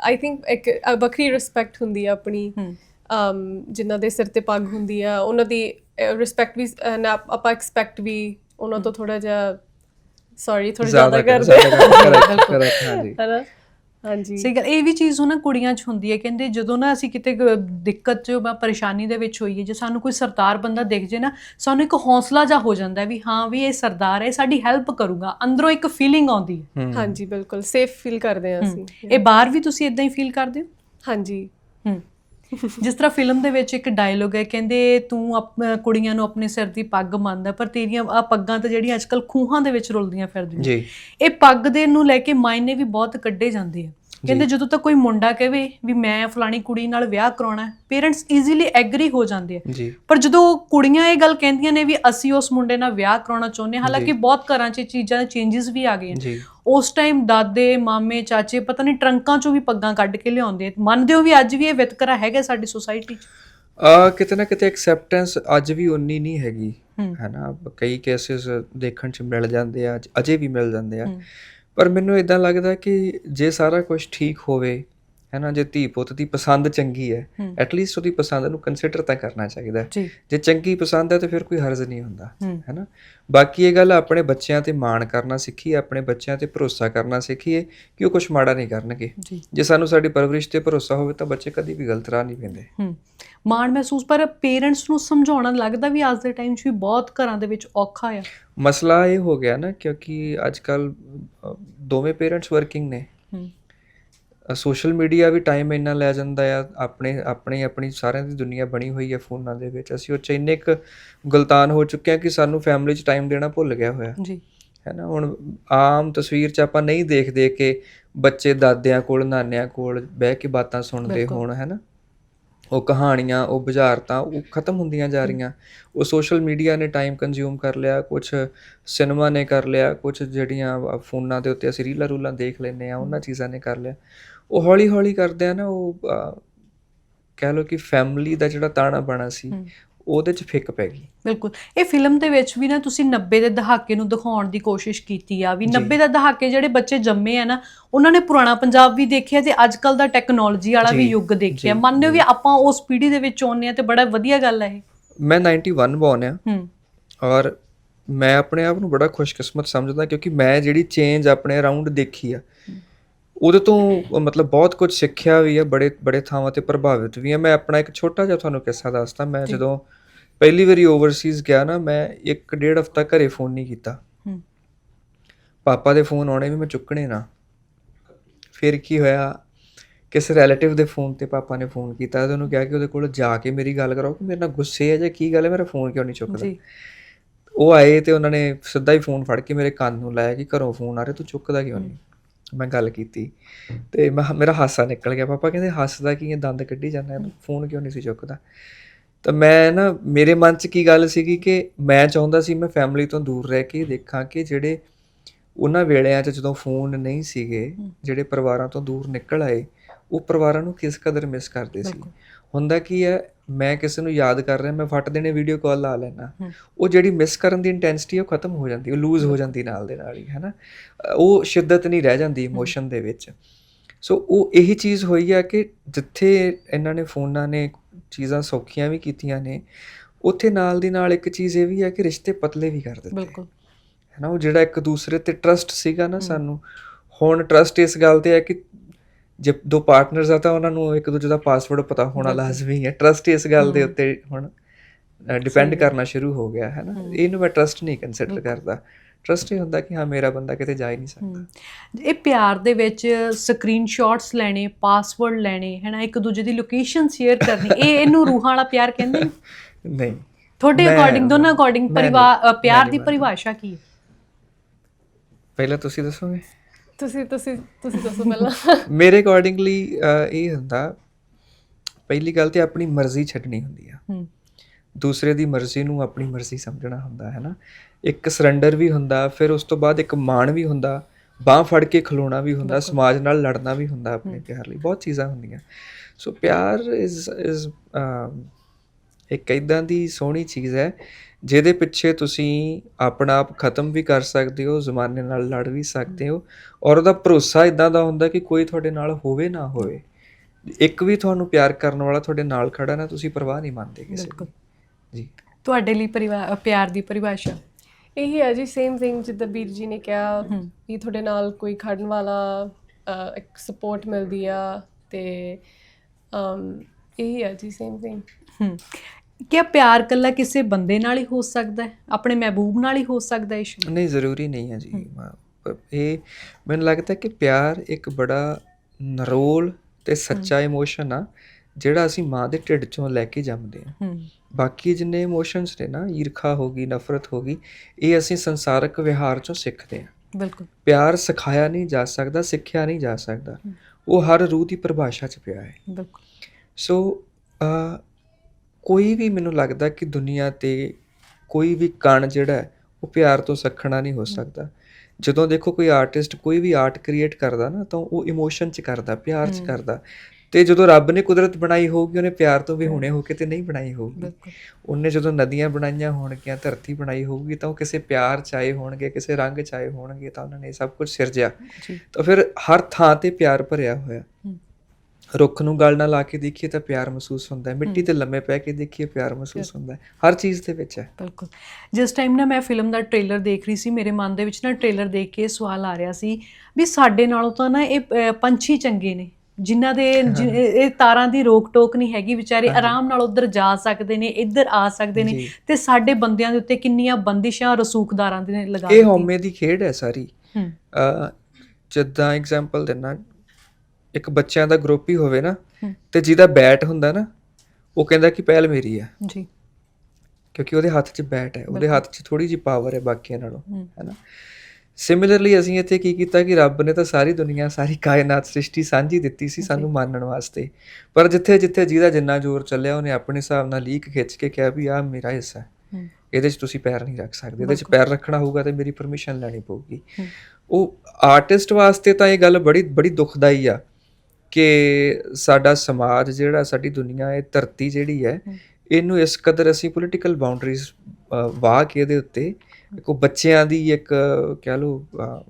S3: ਆਈ ਥਿੰਕ ਇੱਕ ਵੱਖਰੀ ਰਿਸਪੈਕਟ ਹੁੰਦੀ ਆ ਆਪਣੀ।
S1: ਹੂੰ।
S3: ਅਮ ਜਿਨ੍ਹਾਂ ਦੇ ਸਿਰ ਤੇ ਪੱਗ ਹੁੰਦੀ ਆ ਉਹਨਾਂ ਦੀ ਰਿਸਪੈਕਟ ਵੀ ਨਾ- ਆਪਾਂ ਐਕਸਪੈਕਟ ਵੀ ਉਹਨਾਂ ਤੋਂ ਥੋੜਾ ਜਿਹਾ ਸੌਰੀ ਥੋੜਾ ਜ਼ਿਆਦਾ ਕਰਦੇ
S2: ਕਰੈਕਟ ਕਰੈਕਟ ਹਾਂਜੀ।
S3: ਹਨਾ? ਹਾਂਜੀ।
S1: ਸਹੀ ਗੱਲ ਇਹ ਵੀ ਚੀਜ਼ ਉਹਨਾਂ ਕੁੜੀਆਂ 'ਚ ਹੁੰਦੀ ਹੈ ਕਹਿੰਦੇ ਜਦੋਂ ਨਾ ਅਸੀਂ ਕਿਤੇ ਦਿੱਕਤ 'ਚ ਜਾਂ ਪਰੇਸ਼ਾਨੀ ਦੇ ਵਿੱਚ ਹੋਈਏ ਜੇ ਸਾਨੂੰ ਕੋਈ ਸਰਦਾਰ ਬੰਦਾ ਦਿਖ ਜੇ ਨਾ ਸਾਨੂੰ ਇੱਕ ਹੌਸਲਾ ਜਾ ਹੋ ਜਾਂਦਾ ਵੀ ਹਾਂ ਵੀ ਇਹ ਸਰਦਾਰ ਹੈ ਸਾਡੀ ਹੈਲਪ ਕਰੂਗਾ ਅੰਦਰੋਂ ਇੱਕ ਫੀਲਿੰਗ ਆਉਂਦੀ ਹੈ।
S3: ਹਾਂਜੀ ਬਿਲਕੁਲ ਸੇਫ ਫੀਲ ਕਰਦੇ ਆ ਅਸੀਂ।
S1: ਇਹ ਬਾਹਰ ਵੀ ਤੁਸੀਂ ਇਦਾਂ ਹੀ ਫੀਲ ਕਰਦੇ ਹੋ?
S3: ਹਾਂਜੀ।
S1: ਹੂੰ। ਜਿਸ ਤਰ੍ਹਾਂ ਫਿਲਮ ਦੇ ਵਿੱਚ ਇੱਕ ਡਾਇਲੋਗ ਹੈ ਕਹਿੰਦੇ ਤੂੰ ਕੁੜੀਆਂ ਨੂੰ ਆਪਣੇ ਸਿਰ ਦੀ ਪੱਗ ਮੰਨਦਾ ਪਰ ਤੇਰੀਆਂ ਆ ਪੱਗਾਂ ਤਾਂ ਜਿਹੜੀਆਂ ਅੱਜਕੱਲ ਖੂਹਾਂ ਦੇ ਵਿੱਚ ਰੁਲਦੀਆਂ ਫਿਰਦੀਆਂ।
S2: ਜੀ।
S1: ਇਹ ਪੱਗ ਦੇ ਨੂੰ ਲੈ ਕੇ ਮਾਇਨੇ ਵੀ ਬਹੁਤ ਕੱਢੇ ਜਾਂਦੇ ਆ। ਕਹਿੰਦੇ ਜਦੋਂ ਤੱਕ ਕੋਈ ਮੁੰਡਾ ਕਹੇ ਵੀ ਮੈਂ ਫਲਾਣੀ ਕੁੜੀ ਨਾਲ ਵਿਆਹ ਕਰਾਉਣਾ ਹੈ ਪੇਰੈਂਟਸ ਈਜ਼ੀਲੀ ਐਗਰੀ ਹੋ ਜਾਂਦੇ ਆ। ਪਰ ਜਦੋਂ ਕੁੜੀਆਂ ਇਹ ਗੱਲ ਕਹਿੰਦੀਆਂ ਨੇ ਵੀ ਅਸੀਂ ਉਸ ਮੁੰਡੇ ਨਾਲ ਵਿਆਹ ਕਰਾਉਣਾ ਚਾਹੁੰਦੇ ਹਾਂ ਹਾਲਾਂਕਿ ਬਹੁਤ ਘਰਾਂ 'ਚ ਚੀਜ਼ਾਂ ਦੇ ਚੇਂਜਸ ਵੀ ਆ ਗਏ ਨੇ। ਉਸ ਟਾਈਮ ਦਾਦੇ ਮਾਮੇ ਚਾਚੇ ਪਤਾ ਨਹੀਂ ਟਰੰਕਾਂ 'ਚੋਂ ਵੀ ਪੱਗਾਂ ਕੱਢ ਕੇ ਲਿਆਉਂਦੇ ਮੰਨਦੇ ਹੋ ਵੀ ਅੱਜ ਵੀ ਇਹ ਵਿਤਕਰਾ ਹੈਗਾ ਸਾਡੀ ਸੋਸਾਇਟੀ 'ਚ?
S2: ਆ ਕਿਤੇ ਨਾ ਕਿਤੇ ਐਕਸੈਪਟੈਂਸ ਅੱਜ ਵੀ ਉਨੀ ਨਹੀਂ ਹੈਗੀ।
S1: ਹੂੰ।
S2: ਹੈ ਨਾ ਕਈ ਕੇਸਿਸ ਦੇਖਣ ਚ ਮਿਲ ਜਾਂਦੇ ਆ ਅਜ- ਵੀ ਮਿਲ ਜਾਂਦੇ ਆ। ਪਰ ਮੈਨੂੰ ਇੱਦਾਂ ਲੱਗਦਾ ਕਿ ਜੇ ਸਾਰਾ ਕੁਛ ਠੀਕ ਹੋਵੇ ਹੈ ਨਾ ਜੇ ਧੀ ਪੁੱਤ ਦੀ ਪਸੰਦ ਚੰਗੀ ਹੈ
S1: ਹੂੰ।
S2: ਐਟਲੀਸਟ ਉਹਦੀ ਪਸੰਦ ਨੂੰ ਕੰਸੀਡਰ ਤਾਂ ਕਰਨਾ ਚਾਹੀਦਾ।
S1: ਜੀ।
S2: ਚੰਗੀ ਪਸੰਦ ਹੈ ਤਾਂ ਫਿਰ ਕੋਈ ਹਰਜ਼ ਨਹੀਂ ਹੁੰਦਾ
S1: ਹੂੰ।
S2: ਨਾ। ਬਾਕੀ ਇਹ ਗੱਲ ਆਪਣੇ ਬੱਚਿਆਂ ਤੇ ਮਾਣ ਕਰਨਾ ਸਿੱਖੀਏ ਆਪਣੇ ਬੱਚਿਆਂ ਤੇ ਭਰੋਸਾ ਕਰਨਾ ਸਿੱਖੀਏ ਕਿ ਉਹ ਕੁਝ ਮਾੜਾ ਨਹੀਂ ਕਰਨਗੇ।
S1: ਜੀ।
S2: ਸਾਨੂੰ ਸਾਡੀ ਪਰਵਰਿਸ਼ ਤੇ ਭਰੋਸਾ ਹੋਵੇ ਤਾਂ ਬੱਚੇ ਕਦੀ ਵੀ ਗਲਤ ਰਾਹ ਨਹੀਂ ਪੈਂਦੇ।
S1: ਮਾਣ ਮਹਿਸੂਸ ਪਰ ਪੇਰੈਂਟਸ ਨੂੰ ਸਮਝਾਉਣਾ ਲੱਗਦਾ ਵੀ ਅੱਜ ਦੇ ਟਾਈਮ 'ਚ ਵੀ ਬਹੁਤ ਘਰਾਂ ਦੇ ਵਿੱਚ ਔਖਾ ਆ।
S2: ਮਸਲਾ ਇਹ ਹੋ ਗਿਆ ਨਾ ਕਿਉਂਕਿ ਅੱਜ ਕੱਲ ਦੋਵੇਂ ਪੇਰੈਂਟਸ ਵਰਕਿੰਗ ਨੇ। ਸੋਸ਼ਲ ਮੀਡੀਆ ਵੀ ਟਾਈਮ ਇੰਨਾ ਲੈ ਜਾਂਦਾ ਆ ਆਪਣੇ ਆਪਣੀ ਆਪਣੀ ਸਾਰਿਆਂ ਦੀ ਦੁਨੀਆ ਬਣੀ ਹੋਈ ਹੈ ਫੋਨਾਂ ਦੇ ਵਿੱਚ। ਅਸੀਂ ਉਹ 'ਚ ਇੰਨੇ ਕੁ ਗੁਲਤਾਨ ਹੋ ਚੁੱਕੇ ਹਾਂ ਕਿ ਸਾਨੂੰ ਫੈਮਿਲੀ 'ਚ ਟਾਈਮ ਦੇਣਾ ਭੁੱਲ ਗਿਆ ਹੋਇਆ।
S1: ਜੀ।
S2: ਹੈ ਨਾ ਹੁਣ ਆਮ ਤਸਵੀਰ 'ਚ ਆਪਾਂ ਨਹੀਂ ਦੇਖਦੇ ਕਿ ਬੱਚੇ ਦਾਦਿਆਂ ਕੋਲ ਨਾਨਿਆਂ ਕੋਲ ਬਹਿ ਕੇ ਬਾਤਾਂ ਸੁਣਦੇ। ਹੋਣ ਹੈ ਨਾ ਉਹ ਕਹਾਣੀਆਂ ਉਹ ਬੁਝਾਰਤਾਂ ਉਹ ਖਤਮ ਹੁੰਦੀਆਂ ਜਾ ਰਹੀਆਂ। ਉਹ ਸੋਸ਼ਲ ਮੀਡੀਆ ਨੇ ਟਾਈਮ ਕੰਜ਼ਿਊਮ ਕਰ ਲਿਆ ਕੁਝ ਸਿਨੇਮਾ ਨੇ ਕਰ ਲਿਆ ਕੁਝ ਜਿਹੜੀਆਂ ਫੋਨਾਂ ਦੇ ਉੱਤੇ ਅਸੀਂ ਰੀਲਾਂ ਰੂਲਾਂ ਦੇਖ ਲੈਂਦੇ ਆ ਉਹਨਾਂ ਚੀਜ਼ਾਂ ਨੇ ਕਰ ਲਿਆ। ਉਹ ਹੌਲੀ ਹੌਲੀ ਕਰਦੇ ਆ ਨਾ ਉਹ ਕਹਿ ਲਓ ਕਿ ਫੈਮਿਲੀ ਦਾ ਜਿਹੜਾ ਤਾਣਾ ਬਾਣਾ ਸੀ। ਉਹਦੇ 'ਚ ਫਿੱਕ ਪੈ ਗਈ।
S1: ਬਿਲਕੁਲ। ਇਹ ਫਿਲਮ ਦੇ ਵਿੱਚ ਵੀ ਨਾ ਤੁਸੀਂ 90 ਦੇ ਦਹਾਕੇ ਨੂੰ ਦਿਖਾਉਣ ਦੀ ਕੋਸ਼ਿਸ਼ ਕੀਤੀ ਆ ਵੀ
S2: ਜੀ।
S1: 90 ਦਾ ਦਹਾਕੇ ਜਿਹੜੇ ਬੱਚੇ ਜੰਮੇ ਆ ਨਾ ਉਹਨਾਂ ਨੇ ਪੁਰਾਣਾ ਪੰਜਾਬ ਵੀ ਦੇਖਿਆ ਤੇ ਅੱਜ ਕੱਲ ਦਾ ਟੈਕਨੋਲੋਜੀ ਵਾਲਾ ਵੀ ਯੁੱਗ ਦੇਖਿਆ। ਹੋ ਵੀ ਆਪਾਂ ਉਸ ਪੀੜ੍ਹੀ ਦੇ ਵਿੱਚ ਆਉਂਦੇ ਆ ਤੇ ਬੜਾ ਵਧੀਆ ਗੱਲ ਹੈ ਇਹ।
S2: ਮੈਂ 91 ਬੌਰਨ ਆ।
S1: ਹੂੰ।
S2: ਔਰ ਮੈਂ ਆਪਣੇ ਆਪ ਨੂੰ ਬੜਾ ਖੁਸ਼ਕਿਸਮਤ ਸਮਝਦਾ ਕਿਉਂਕਿ ਮੈਂ ਜਿਹੜੀ ਚੇਂਜ ਆਪਣੇ ਅਰਾਊਂਡ ਦੇਖੀ ਆ ਉਹਦੇ ਤੋਂ ਮਤਲਬ ਬਹੁਤ ਕੁਝ ਸਿੱਖਿਆ ਵੀ ਆ ਬੜੇ ਬੜੇ ਥਾਵਾਂ ਤੇ ਪ੍ਰਭਾਵਿਤ ਵੀ ਆ। ਮੈਂ ਆਪਣਾ ਇੱਕ ਛੋਟਾ ਜਿਹਾ ਤੁਹਾਨੂੰ ਕਿੱਸਾ ਦੱਸਦਾ ਮੈਂ। ਜਦੋਂ ਪਹਿਲੀ ਵਾਰੀ ਓਵਰਸੀਜ਼ ਗਿਆ ਨਾ ਮੈਂ ਇੱਕ ਡੇਢ ਹਫ਼ਤਾ ਘਰੇ ਫੋਨ ਨਹੀਂ ਕੀਤਾ।
S1: ਹੂੰ।
S2: ਪਾਪਾ ਦੇ ਫੋਨ ਆਉਣੇ ਵੀ ਮੈਂ ਚੁੱਕਣੇ ਨਾ। ਫਿਰ ਕੀ ਹੋਇਆ ਕਿਸੇ ਰਿਲੇਟਿਵ ਦੇ ਫੋਨ ਤੇ ਪਾਪਾ ਨੇ ਫੋਨ ਕੀਤਾ ਤੇ ਉਹਨੂੰ ਕਿਹਾ ਕਿ ਉਹਦੇ ਕੋਲ ਜਾ ਕੇ ਮੇਰੀ ਗੱਲ ਕਰਾਓ ਕਿ ਮੇਰੇ ਨਾਲ ਗੁੱਸੇ ਹੈ ਜਾਂ ਕੀ ਗੱਲ ਹੈ ਮੇਰਾ ਫੋਨ ਕਿਉਂ ਨਹੀਂ ਚੁੱਕਦਾ?
S1: ਜੀ।
S2: ਉਹ ਆਏ ਤੇ ਉਹਨਾਂ ਨੇ ਸਿੱਧਾ ਹੀ ਫੋਨ ਫੜ ਕੇ ਮੇਰੇ ਕੰਨ ਨੂੰ ਲਾਇਆ ਕਿ ਘਰੋਂ ਫੋਨ ਆ ਰਿਹਾ ਤੂੰ ਚੁੱਕਦਾ ਕਿਉਂ ਨਹੀਂ? ਮੈਂ ਗੱਲ ਕੀਤੀ ਤੇ ਮੈਂ ਮੇਰਾ ਹਾਸਾ ਨਿਕਲ ਗਿਆ ਪਾਪਾ ਕਹਿੰਦੇ ਹੱਸਦਾ ਕੀ ਹੈ ਦੰਦ ਕੱਢੀ ਜਾਂਦਾ ਫੋਨ ਕਿਉਂ ਨਹੀਂ ਸੀ ਚੁੱਕਦਾ ਤਾਂ ਮੈਂ ਨਾ ਮੇਰੇ ਮਨ 'ਚ ਕੀ ਗੱਲ ਸੀਗੀ ਕਿ ਮੈਂ ਚਾਹੁੰਦਾ ਸੀ ਮੈਂ ਫੈਮਿਲੀ ਤੋਂ ਦੂਰ ਰਹਿ ਕੇ ਦੇਖਾਂ ਕਿ ਜਿਹੜੇ ਉਹਨਾਂ ਵੇਲਿਆਂ 'ਚ ਜਦੋਂ ਫੋਨ ਨਹੀਂ ਸੀਗੇ। ਜਿਹੜੇ ਪਰਿਵਾਰਾਂ ਤੋਂ ਦੂਰ ਨਿਕਲ ਆਏ ਉਹ ਪਰਿਵਾਰਾਂ ਨੂੰ ਕਿਸ ਕਦਰ ਮਿਸ ਕਰਦੇ ਸੀ। ਹੁੰਦਾ ਕੀ ਹੈ ਮੈਂ ਕਿਸੇ ਨੂੰ ਯਾਦ ਕਰ ਰਿਹਾ ਮੈਂ ਫੱਟ ਦੇਣੇ ਵੀਡੀਓ ਕਾਲ ਲਾ ਲੈਣਾ। ਉਹ ਜਿਹੜੀ ਮਿਸ ਕਰਨ ਦੀ ਇੰਟੈਂਸਿਟੀ ਉਹ ਖਤਮ ਹੋ ਜਾਂਦੀ ਉਹ ਲੂਜ਼ ਹੋ ਜਾਂਦੀ ਨਾਲ ਦੇ ਨਾਲ ਹੀ ਹੈ ਨਾ ਅ, ਉਹ ਸ਼ਿੱਦਤ ਨਹੀਂ ਰਹਿ ਜਾਂਦੀ ਇਮੋਸ਼ਨ ਦੇ ਵਿੱਚ। ਸੋ ਉਹ ਇਹੀ ਚੀਜ਼ ਹੋਈ ਆ ਕਿ ਜਿੱਥੇ ਇਹਨਾਂ ਨੇ ਫੋਨਾਂ ਨੇ ਚੀਜ਼ਾਂ ਸੌਖੀਆਂ ਵੀ ਕੀਤੀਆਂ ਨੇ ਉੱਥੇ ਨਾਲ ਦੀ ਨਾਲ ਇੱਕ ਚੀਜ਼ ਇਹ ਵੀ ਆ ਕਿ ਰਿਸ਼ਤੇ ਪਤਲੇ ਵੀ ਕਰ ਦਿੱਤੇ।
S1: ਬਿਲਕੁਲ।
S2: ਹੈ ਨਾ ਉਹ ਜਿਹੜਾ ਇੱਕ ਦੂਸਰੇ ਤੇ ਟਰਸਟ ਸੀਗਾ ਨਾ ਸਾਨੂੰ ਹੁਣ ਟਰਸਟ ਇਸ ਗੱਲ ਤੇ ਹੈ ਕਿ ਜੇ ਦੋ ਪਾਰਟਨਰਸ ਆ ਤਾਂ ਉਹਨਾਂ ਨੂੰ ਇੱਕ ਦੂਜੇ ਦਾ ਪਾਸਵਰਡ ਪਤਾ ਹੋਣਾ। ਲਾਜ਼ਮੀ ਹੈ। ਟਰਸਟ ਇਸ ਗੱਲ ਦੇ। ਉੱਤੇ ਹੁਣ ਡਿਪੈਂਡ। ਕਰਨਾ ਸ਼ੁਰੂ ਹੋ ਗਿਆ ਹੈ ਨਾ। ਇਹਨੂੰ ਮੈਂ ਟਰਸਟ ਨਹੀਂ ਕੰਸੀਡਰ। ਕਰਦਾ। ਟਰਸਟ ਇਹ ਹੁੰਦਾ ਕਿ ਹਾਂ ਮੇਰਾ ਬੰਦਾ ਕਿਤੇ ਜਾ ਹੀ ਨਹੀਂ ਸਕਦਾ।
S1: ਇਹ ਪਿਆਰ ਦੇ ਵਿੱਚ ਸਕਰੀਨਸ਼ਾਟਸ ਲੈਣੇ ਪਾਸਵਰਡ ਲੈਣੇ ਹੈਨਾ ਇੱਕ ਦੂਜੇ ਦੀ ਲੋਕੇਸ਼ਨ ਸ਼ੇਅਰ ਕਰਨੀ ਇਹ ਇਹਨੂੰ ਰੂਹਾਂ ਵਾਲਾ ਪਿਆਰ ਕਹਿੰਦੇ ਨੇ?
S2: ਨਹੀਂ।
S1: ਤੁਹਾਡੇ ਅਕੋਰਡਿੰਗ ਦੋਨਾਂ ਅਕੋਰਡਿੰਗ ਪਰਿਵਾਰ ਪਿਆਰ ਦੀ ਪਰਿਭਾਸ਼ਾ ਕੀ ਹੈ?
S2: ਪਹਿਲਾਂ ਤੁਸੀਂ ਦੱਸੋਗੇ?
S3: ਤੁਸੀਂ ਤੁਸੀਂ ਤੁਸੀਂ ਦੱਸੋ ਪਹਿਲਾਂ।
S2: ਮੇਰੇ ਅਕੋਰਡਿੰਗਲੀ ਇਹ ਹੁੰਦਾ ਪਹਿਲੀ ਗੱਲ ਤੇ ਆਪਣੀ ਮਰਜ਼ੀ ਛੱਡਣੀ ਹੁੰਦੀ ਆ।
S1: ਹੂੰ।
S2: ਦੂਸਰੇ ਦੀ ਮਰਜ਼ੀ ਨੂੰ ਆਪਣੀ ਮਰਜ਼ੀ ਸਮਝਣਾ ਹੁੰਦਾ ਹੈ ਨਾ? ਇੱਕ ਸਰੈਂਡਰ ਵੀ ਹੁੰਦਾ ਫਿਰ ਉਸ ਤੋਂ ਬਾਅਦ ਇੱਕ ਮਾਣ ਵੀ ਹੁੰਦਾ ਬਾਹ ਫੜ ਕੇ ਖਲੋਣਾ ਵੀ ਹੁੰਦਾ ਸਮਾਜ ਨਾਲ ਲੜਨਾ ਵੀ ਹੁੰਦਾ ਆਪਣੇ ਪਿਆਰ ਲਈ ਬਹੁਤ ਚੀਜ਼ਾਂ ਹੁੰਦੀਆਂ। ਸੋ ਪਿਆਰ ਇਜ਼ ਇਜ਼ ਇੱਕ ਇਦਾਂ ਦੀ ਸੋਹਣੀ ਚੀਜ਼ ਹੈ ਜਿਹਦੇ ਪਿੱਛੇ ਤੁਸੀਂ ਆਪਣਾ ਆਪ ਖਤਮ ਵੀ ਕਰ ਸਕਦੇ ਹੋ ਜ਼ਮਾਨੇ ਨਾਲ ਲੜ ਵੀ ਸਕਦੇ ਹੋ ਔਰ ਉਹਦਾ ਭਰੋਸਾ ਇਦਾਂ ਦਾ ਹੁੰਦਾ ਕਿ ਕੋਈ ਤੁਹਾਡੇ ਨਾਲ ਹੋਵੇ ਨਾ ਹੋਵੇ। ਇੱਕ ਵੀ ਤੁਹਾਨੂੰ ਪਿਆਰ ਕਰਨ ਵਾਲਾ ਤੁਹਾਡੇ ਨਾਲ ਖੜਾ ਨਾ ਤੁਸੀਂ ਪਰਵਾਹ ਨਹੀਂ ਮੰਨਦੇ ਕਿਸੇ
S1: ਬਿਲਕੁਲ।
S2: ਦੀ। ਜੀ।
S1: ਤੁਹਾਡੇ ਲਈ ਪਰਿਵਾਰ ਪਿਆਰ ਦੀ ਪਰਿਭਾਸ਼ਾ।
S3: ਇਹੀ ਹੈ ਜੀ ਸੇਮ ਥਿੰਗ ਜਿੱਦਾਂ ਵੀਰ ਜੀ ਨੇ ਕਿਹਾ ਵੀ ਤੁਹਾਡੇ ਨਾਲ ਕੋਈ ਖੜਨ ਵਾਲਾ ਇੱਕ ਸਪੋਰਟ ਮਿਲਦੀ ਆ ਤੇ ਅਮ ਇਹੀ ਹੈ ਜੀ ਸੇਮ ਥਿੰਗ
S1: ਹੂੰ ਕੀ ਪਿਆਰ ਕੱਲਾ ਕਿਸੇ ਬੰਦੇ ਨਾਲ ਹੀ ਹੋ ਸਕਦਾ ਹੈ? ਆਪਣੇ ਮਹਿਬੂਬ ਨਾਲ ਹੀ ਹੋ ਸਕਦਾ ਹੈ ਇਸ਼ੂ
S2: ਨਹੀਂ ਜ਼ਰੂਰੀ ਨਹੀਂ ਹੈ ਜੀ। ਇਹ ਮੈਨੂੰ ਲੱਗਦਾ ਕਿ ਪਿਆਰ ਇੱਕ ਬੜਾ ਨਰੋਲ ਤੇ ਸੱਚਾ ਇਮੋਸ਼ਨ ਆ ਜਿਹੜਾ ਅਸੀਂ ਮਾਂ ਦੇ ਢਿੱਡ ਚੋਂ ਲੈ ਕੇ ਜੰਮਦੇ ਹਾਂ। ਬਾਕੀ ਜਿੰਨੇ ਇਮੋਸ਼ਨਸ ਨੇ ਨਾ ਈਰਖਾ ਹੋ ਗਈ ਨਫ਼ਰਤ ਹੋ ਗਈ ਇਹ ਅਸੀਂ ਸੰਸਾਰਕ ਵਿਹਾਰ ਚੋਂ ਸਿੱਖਦੇ ਹਾਂ।
S1: ਬਿਲਕੁਲ।
S2: ਪਿਆਰ ਸਿਖਾਇਆ ਨਹੀਂ ਜਾ ਸਕਦਾ ਸਿੱਖਿਆ ਨਹੀਂ ਜਾ ਸਕਦਾ। ਉਹ ਹਰ ਰੂਹ ਦੀ ਪਰਿਭਾਸ਼ਾ 'ਚ ਪਿਆ ਹੈ।
S1: ਬਿਲਕੁਲ।
S2: ਸੋ ਕੋਈ ਵੀ ਮੈਨੂੰ ਲੱਗਦਾ ਕਿ ਦੁਨੀਆ ਤੇ ਕੋਈ ਵੀ ਕਣ ਜਿਹੜਾ ਉਹ ਪਿਆਰ ਤੋਂ ਸਖਣਾ ਨਹੀਂ ਹੋ ਸਕਦਾ। ਜਦੋਂ ਦੇਖੋ ਕੋਈ ਆਰਟਿਸਟ ਕੋਈ ਵੀ ਆਰਟ ਕ੍ਰੀਏਟ ਕਰਦਾ ਨਾ ਤਾਂ ਉਹ ਇਮੋਸ਼ਨ 'ਚ ਕਰਦਾ ਪਿਆਰ 'ਚ ਕਰਦਾ। ਤੇ ਜਦੋਂ ਰੱਬ ਨੇ ਕੁਦਰਤ ਬਣਾਈ ਹੋਊਗੀ ਉਹਨੇ ਪਿਆਰ ਤੋਂ ਵੀ ਹੁਣੇ ਹੋ ਕੇ ਤੇ ਨਹੀਂ ਬਣਾਈ ਹੋਊਗੀ। ਉਹਨੇ ਜਦੋਂ ਨਦੀਆਂ ਬਣਾਈਆਂ ਹੋਣਗੀਆਂ ਧਰਤੀ ਬਣਾਈ ਹੋਊਗੀ ਤਾਂ ਉਹ ਕਿਸੇ ਪਿਆਰ ਚ ਆਏ ਹੋਣਗੇ ਕਿਸੇ ਰੰਗ ਚ ਆਏ ਹੋਣਗੇ ਤਾਂ ਉਹਨਾਂ ਨੇ ਸਭ ਕੁਝ ਸਿਰਜਿਆ। ਤਾਂ ਫਿਰ ਹਰ ਥਾਂ ਤੇ ਪਿਆਰ ਭਰਿਆ ਹੋਇਆ। ਰੁੱਖ ਨੂੰ ਗਲ ਨਾਲ ਲਾ ਕੇ ਦੇਖੀਏ ਤਾਂ ਪਿਆਰ ਮਹਿਸੂਸ ਹੁੰਦਾ ਹੈ। ਮਿੱਟੀ ਤੇ ਲੰਮੇ ਪੈ ਕੇ ਦੇਖੀਏ ਪਿਆਰ ਮਹਿਸੂਸ ਹੁੰਦਾ ਹੈ। ਹਰ ਚੀਜ਼ ਦੇ ਵਿੱਚ ਹੈ।
S1: ਬਿਲਕੁਲ। ਜਿਸ ਟਾਈਮ ਨਾ ਮੈਂ ਫਿਲਮ ਦਾ ਟ੍ਰੇਲਰ ਦੇਖ ਰਹੀ ਸੀ ਮੇਰੇ ਮਨ ਦੇ ਵਿੱਚ ਨਾ ਟ੍ਰੇਲਰ ਦੇਖ ਕੇ ਸਵਾਲ ਆ ਰਿਹਾ ਸੀ ਵੀ ਸਾਡੇ ਨਾਲੋਂ ਤਾਂ ਨਾ ਇਹ ਪੰਛੀ ਚੰਗੇ ਨੇ ਜਿਨ੍ਹਾਂ ਦੇ ਇਹ ਤਾਰਾਂ ਦੀ ਰੋਕ ਟੋਕ ਨਹੀਂ ਹੈਗੀ ਵਿਚਾਰੇ ਆਰਾਮ ਨਾਲ ਉਧਰ ਜਾ ਸਕਦੇ ਨੇ ਇੱਧਰ ਆ ਸਕਦੇ ਨੇ। ਤੇ ਸਾਡੇ ਬੰਦਿਆਂ ਦੇ ਉੱਤੇ ਕਿੰਨੀਆਂ ਬੰਦਿਸ਼ਾਂ ਰਸੂਖਦਾਰਾਂ ਦੇ ਨੇ ਲਗਾ
S2: ਇਹ। ਹਉਮੈ ਦੀ ਖੇਡ ਹੈ ਸਾਰੀ। ਅ, ਜਿੱਦਾਂ ਐਗਜ਼ਾਮਪਲ ਦਿੰਨਾ ਇੱਕ ਬੱਚਿਆਂ ਦਾ ਗਰੁੱਪ ਹੀ ਹੋਵੇ ਨਾ। ਤੇ ਜਿਹਦਾ ਬੈਟ ਹੁੰਦਾ ਨਾ ਉਹ ਕਹਿੰਦਾ ਕਿ ਪਹਿਲ ਮੇਰੀ ਆ।
S1: ਜੀ।
S2: ਕਿਉਂਕਿ ਉਹਦੇ ਹੱਥ 'ਚ ਬੈਟ ਹੈ ਉਹਦੇ ਹੱਥ 'ਚ ਥੋੜੀ ਜਿਹੀ ਪਾਵਰ ਹੈ ਬਾਕੀਆਂ ਨਾਲੋਂ
S1: ਹੂੰ।
S2: ਹੈਨਾ? ਸਿਮਿਲਰਲੀ ਅਸੀਂ ਇੱਥੇ ਕੀ ਕੀਤਾ ਕਿ ਰੱਬ ਨੇ ਤਾਂ ਸਾਰੀ ਦੁਨੀਆ ਸਾਰੀ ਕਾਇਨਾਤ ਸ੍ਰਿਸ਼ਟੀ ਸਾਂਝੀ ਦਿੱਤੀ ਸੀ ਸਾਨੂੰ ਮੰਨਣ ਵਾਸਤੇ। ਪਰ ਜਿੱਥੇ ਜਿੱਥੇ ਜਿਹਦਾ ਜਿੰਨਾ ਜ਼ੋਰ ਚੱਲਿਆ ਉਹਨੇ ਆਪਣੇ ਹਿਸਾਬ ਨਾਲ ਲੀਕ ਖਿੱਚ ਕੇ ਕਿਹਾ ਵੀ ਆਹ ਮੇਰਾ ਹਿੱਸਾ ਹੈ। ਇਹਦੇ 'ਚ ਤੁਸੀਂ ਪੈਰ ਨਹੀਂ ਰੱਖ ਸਕਦੇ ਇਹਦੇ 'ਚ ਪੈਰ ਰੱਖਣਾ ਹੋਊਗਾ ਤੇ ਮੇਰੀ ਪਰਮਿਸ਼ਨ ਲੈਣੀ ਪਊਗੀ। ਉਹ ਆਰਟਿਸਟ ਵਾਸਤੇ ਤਾਂ ਇਹ ਗੱਲ ਬੜੀ ਬੜੀ ਦੁਖਦਾਈ ਆ। ਕਿ ਸਾਡਾ ਸਮਾਜ ਜਿਹੜਾ ਸਾਡੀ ਦੁਨੀਆ ਇਹ ਧਰਤੀ ਜਿਹੜੀ ਹੈ
S1: ਹੂੰ।
S2: ਇਹਨੂੰ ਇਸ ਕਦਰ ਅਸੀਂ ਪੋਲੀਟੀਕਲ ਬਾਉਂਡਰੀਜ਼ ਵਾਹ ਕੇ ਇਹਦੇ ਉੱਤੇ ਕੋ ਬੱਚਿਆਂ ਦੀ ਇੱਕ ਕਹਿ ਲਓ ਅਹ,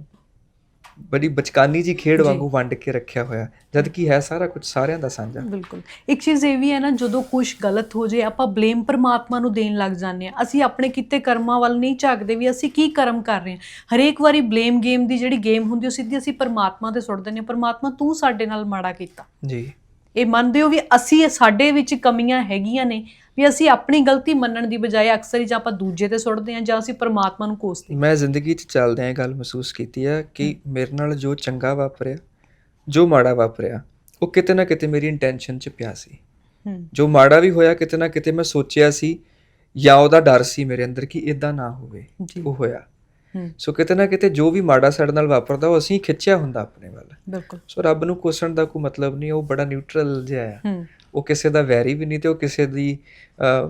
S2: ਬੜੀ ਬਚਕਾਨੀ ਜੀ ਖੇਡ। ਵਾਂਗੂ ਵੰਡ ਕੇ ਰੱਖਿਆ ਹੋਇਆ। ਜਦ ਕਿ ਹੈ ਸਾਰਾ ਕੁਝ ਸਾਰਿਆਂ ਦਾ ਸਾਂਝਾ।
S1: ਬਿਲਕੁਲ। ਇੱਕ ਚੀਜ਼ ਇਹ ਵੀ ਹੈ ਨਾ ਜਦੋਂ ਕੁਝ ਗਲਤ ਹੋ ਜੇ ਆਪਾਂ ਬਲੇਮ ਪਰਮਾਤਮਾ ਨੂੰ ਦੇਣ ਲੱਗ ਜਾਂਦੇ ਆ ਅਸੀਂ ਆਪਣੇ ਕੀਤੇ ਕਰਮਾਂ ਵੱਲ ਨਹੀਂ ਝਾਕਦੇ ਵੀ ਅਸੀਂ ਕੀ ਕਰਮ ਕਰ ਰਹੇ ਹਾਂ। ਹਰੇਕ ਵਾਰੀ ਬਲੇਮ ਗੇਮ ਦੀ ਜਿਹੜੀ ਗੇਮ ਹੁੰਦੀ ਉਹ ਸਿੱਧੀ ਅਸੀਂ ਪਰਮਾਤਮਾ ਤੇ ਸੁੱਟ ਦਿੰਦੇ ਹਾਂ। ਪਰਮਾਤਮਾ ਤੂੰ ਸਾਡੇ ਨਾਲ ਮਾੜਾ ਕੀਤਾ।
S2: ਜੀ।
S1: ਇਹ ਮੰਨਦੇ ਹੋ ਵੀ ਅਸੀਂ ਸਾਡੇ ਵਿੱਚ ਕਮੀਆਂ ਹੈਗੀਆਂ ਨੇ। ਵੀ ਅਸੀਂ ਆਪਣੀ ਗਲਤੀ ਮੰਨਣ ਦੀ ਬਜਾਏ ਅਕਸਰ ਹੀ ਜਾਂ ਆਪਾਂ ਦੂਜੇ ਤੇ ਸੁੱਟਦੇ ਹਾਂ ਜਾਂ ਅਸੀਂ ਪਰਮਾਤਮਾ ਨੂੰ ਕੋਸਦੇ
S2: ਮੈਂ ਜ਼ਿੰਦਗੀ 'ਚ ਚੱਲਦਿਆਂ ਇਹ ਗੱਲ ਮਹਿਸੂਸ ਕੀਤੀ ਆ ਕਿ ਮੇਰੇ ਨਾਲ ਜੋ ਚੰਗਾ ਵਾਪਰਿਆ ਜੋ ਮਾੜਾ ਵਾਪਰਿਆ ਉਹ ਕਿਤੇ ਨਾ ਕਿਤੇ ਮੇਰੀ ਇੰਟੈਂਸ਼ਨ 'ਚ ਪਿਆ ਸੀ। ਜੋ ਮਾੜਾ ਵੀ ਹੋਇਆ ਕਿਤੇ ਨਾ ਕਿਤੇ ਮੈਂ ਸੋਚਿਆ ਸੀ ਜਾਂ ਉਹਦਾ ਡਰ ਸੀ ਮੇਰੇ ਅੰਦਰ ਕਿ ਇਦਾਂ ਨਾ ਹੋਵੇ ਉਹ ਹੋਇਆ। ਸੋ ਕਿਤੇ ਨਾ ਕਿਤੇ ਜੋ ਵੀ ਮਾੜਾ ਸਾਡੇ ਨਾਲ ਵਾਪਰਦਾ ਉਹ ਅਸੀਂ ਖਿੱਚਿਆ ਹੁੰਦਾ ਆਪਣੇ ਵੱਲ।
S1: ਬਿਲਕੁਲ।
S2: ਸੋ ਰੱਬ ਨੂੰ ਕੋਸਣ ਦਾ ਕੋਈ ਮਤਲਬ ਨਹੀਂ ਉਹ ਬੜਾ ਨਿਊਟਰਲ ਜਿਹਾ ਆ।
S1: ਹੂੰ।
S2: ਉਹ ਕਿਸੇ ਦਾ ਵੈਰੀ ਵੀ ਨਹੀਂ ਤੇ ਉਹ ਕਿਸੇ ਦੀ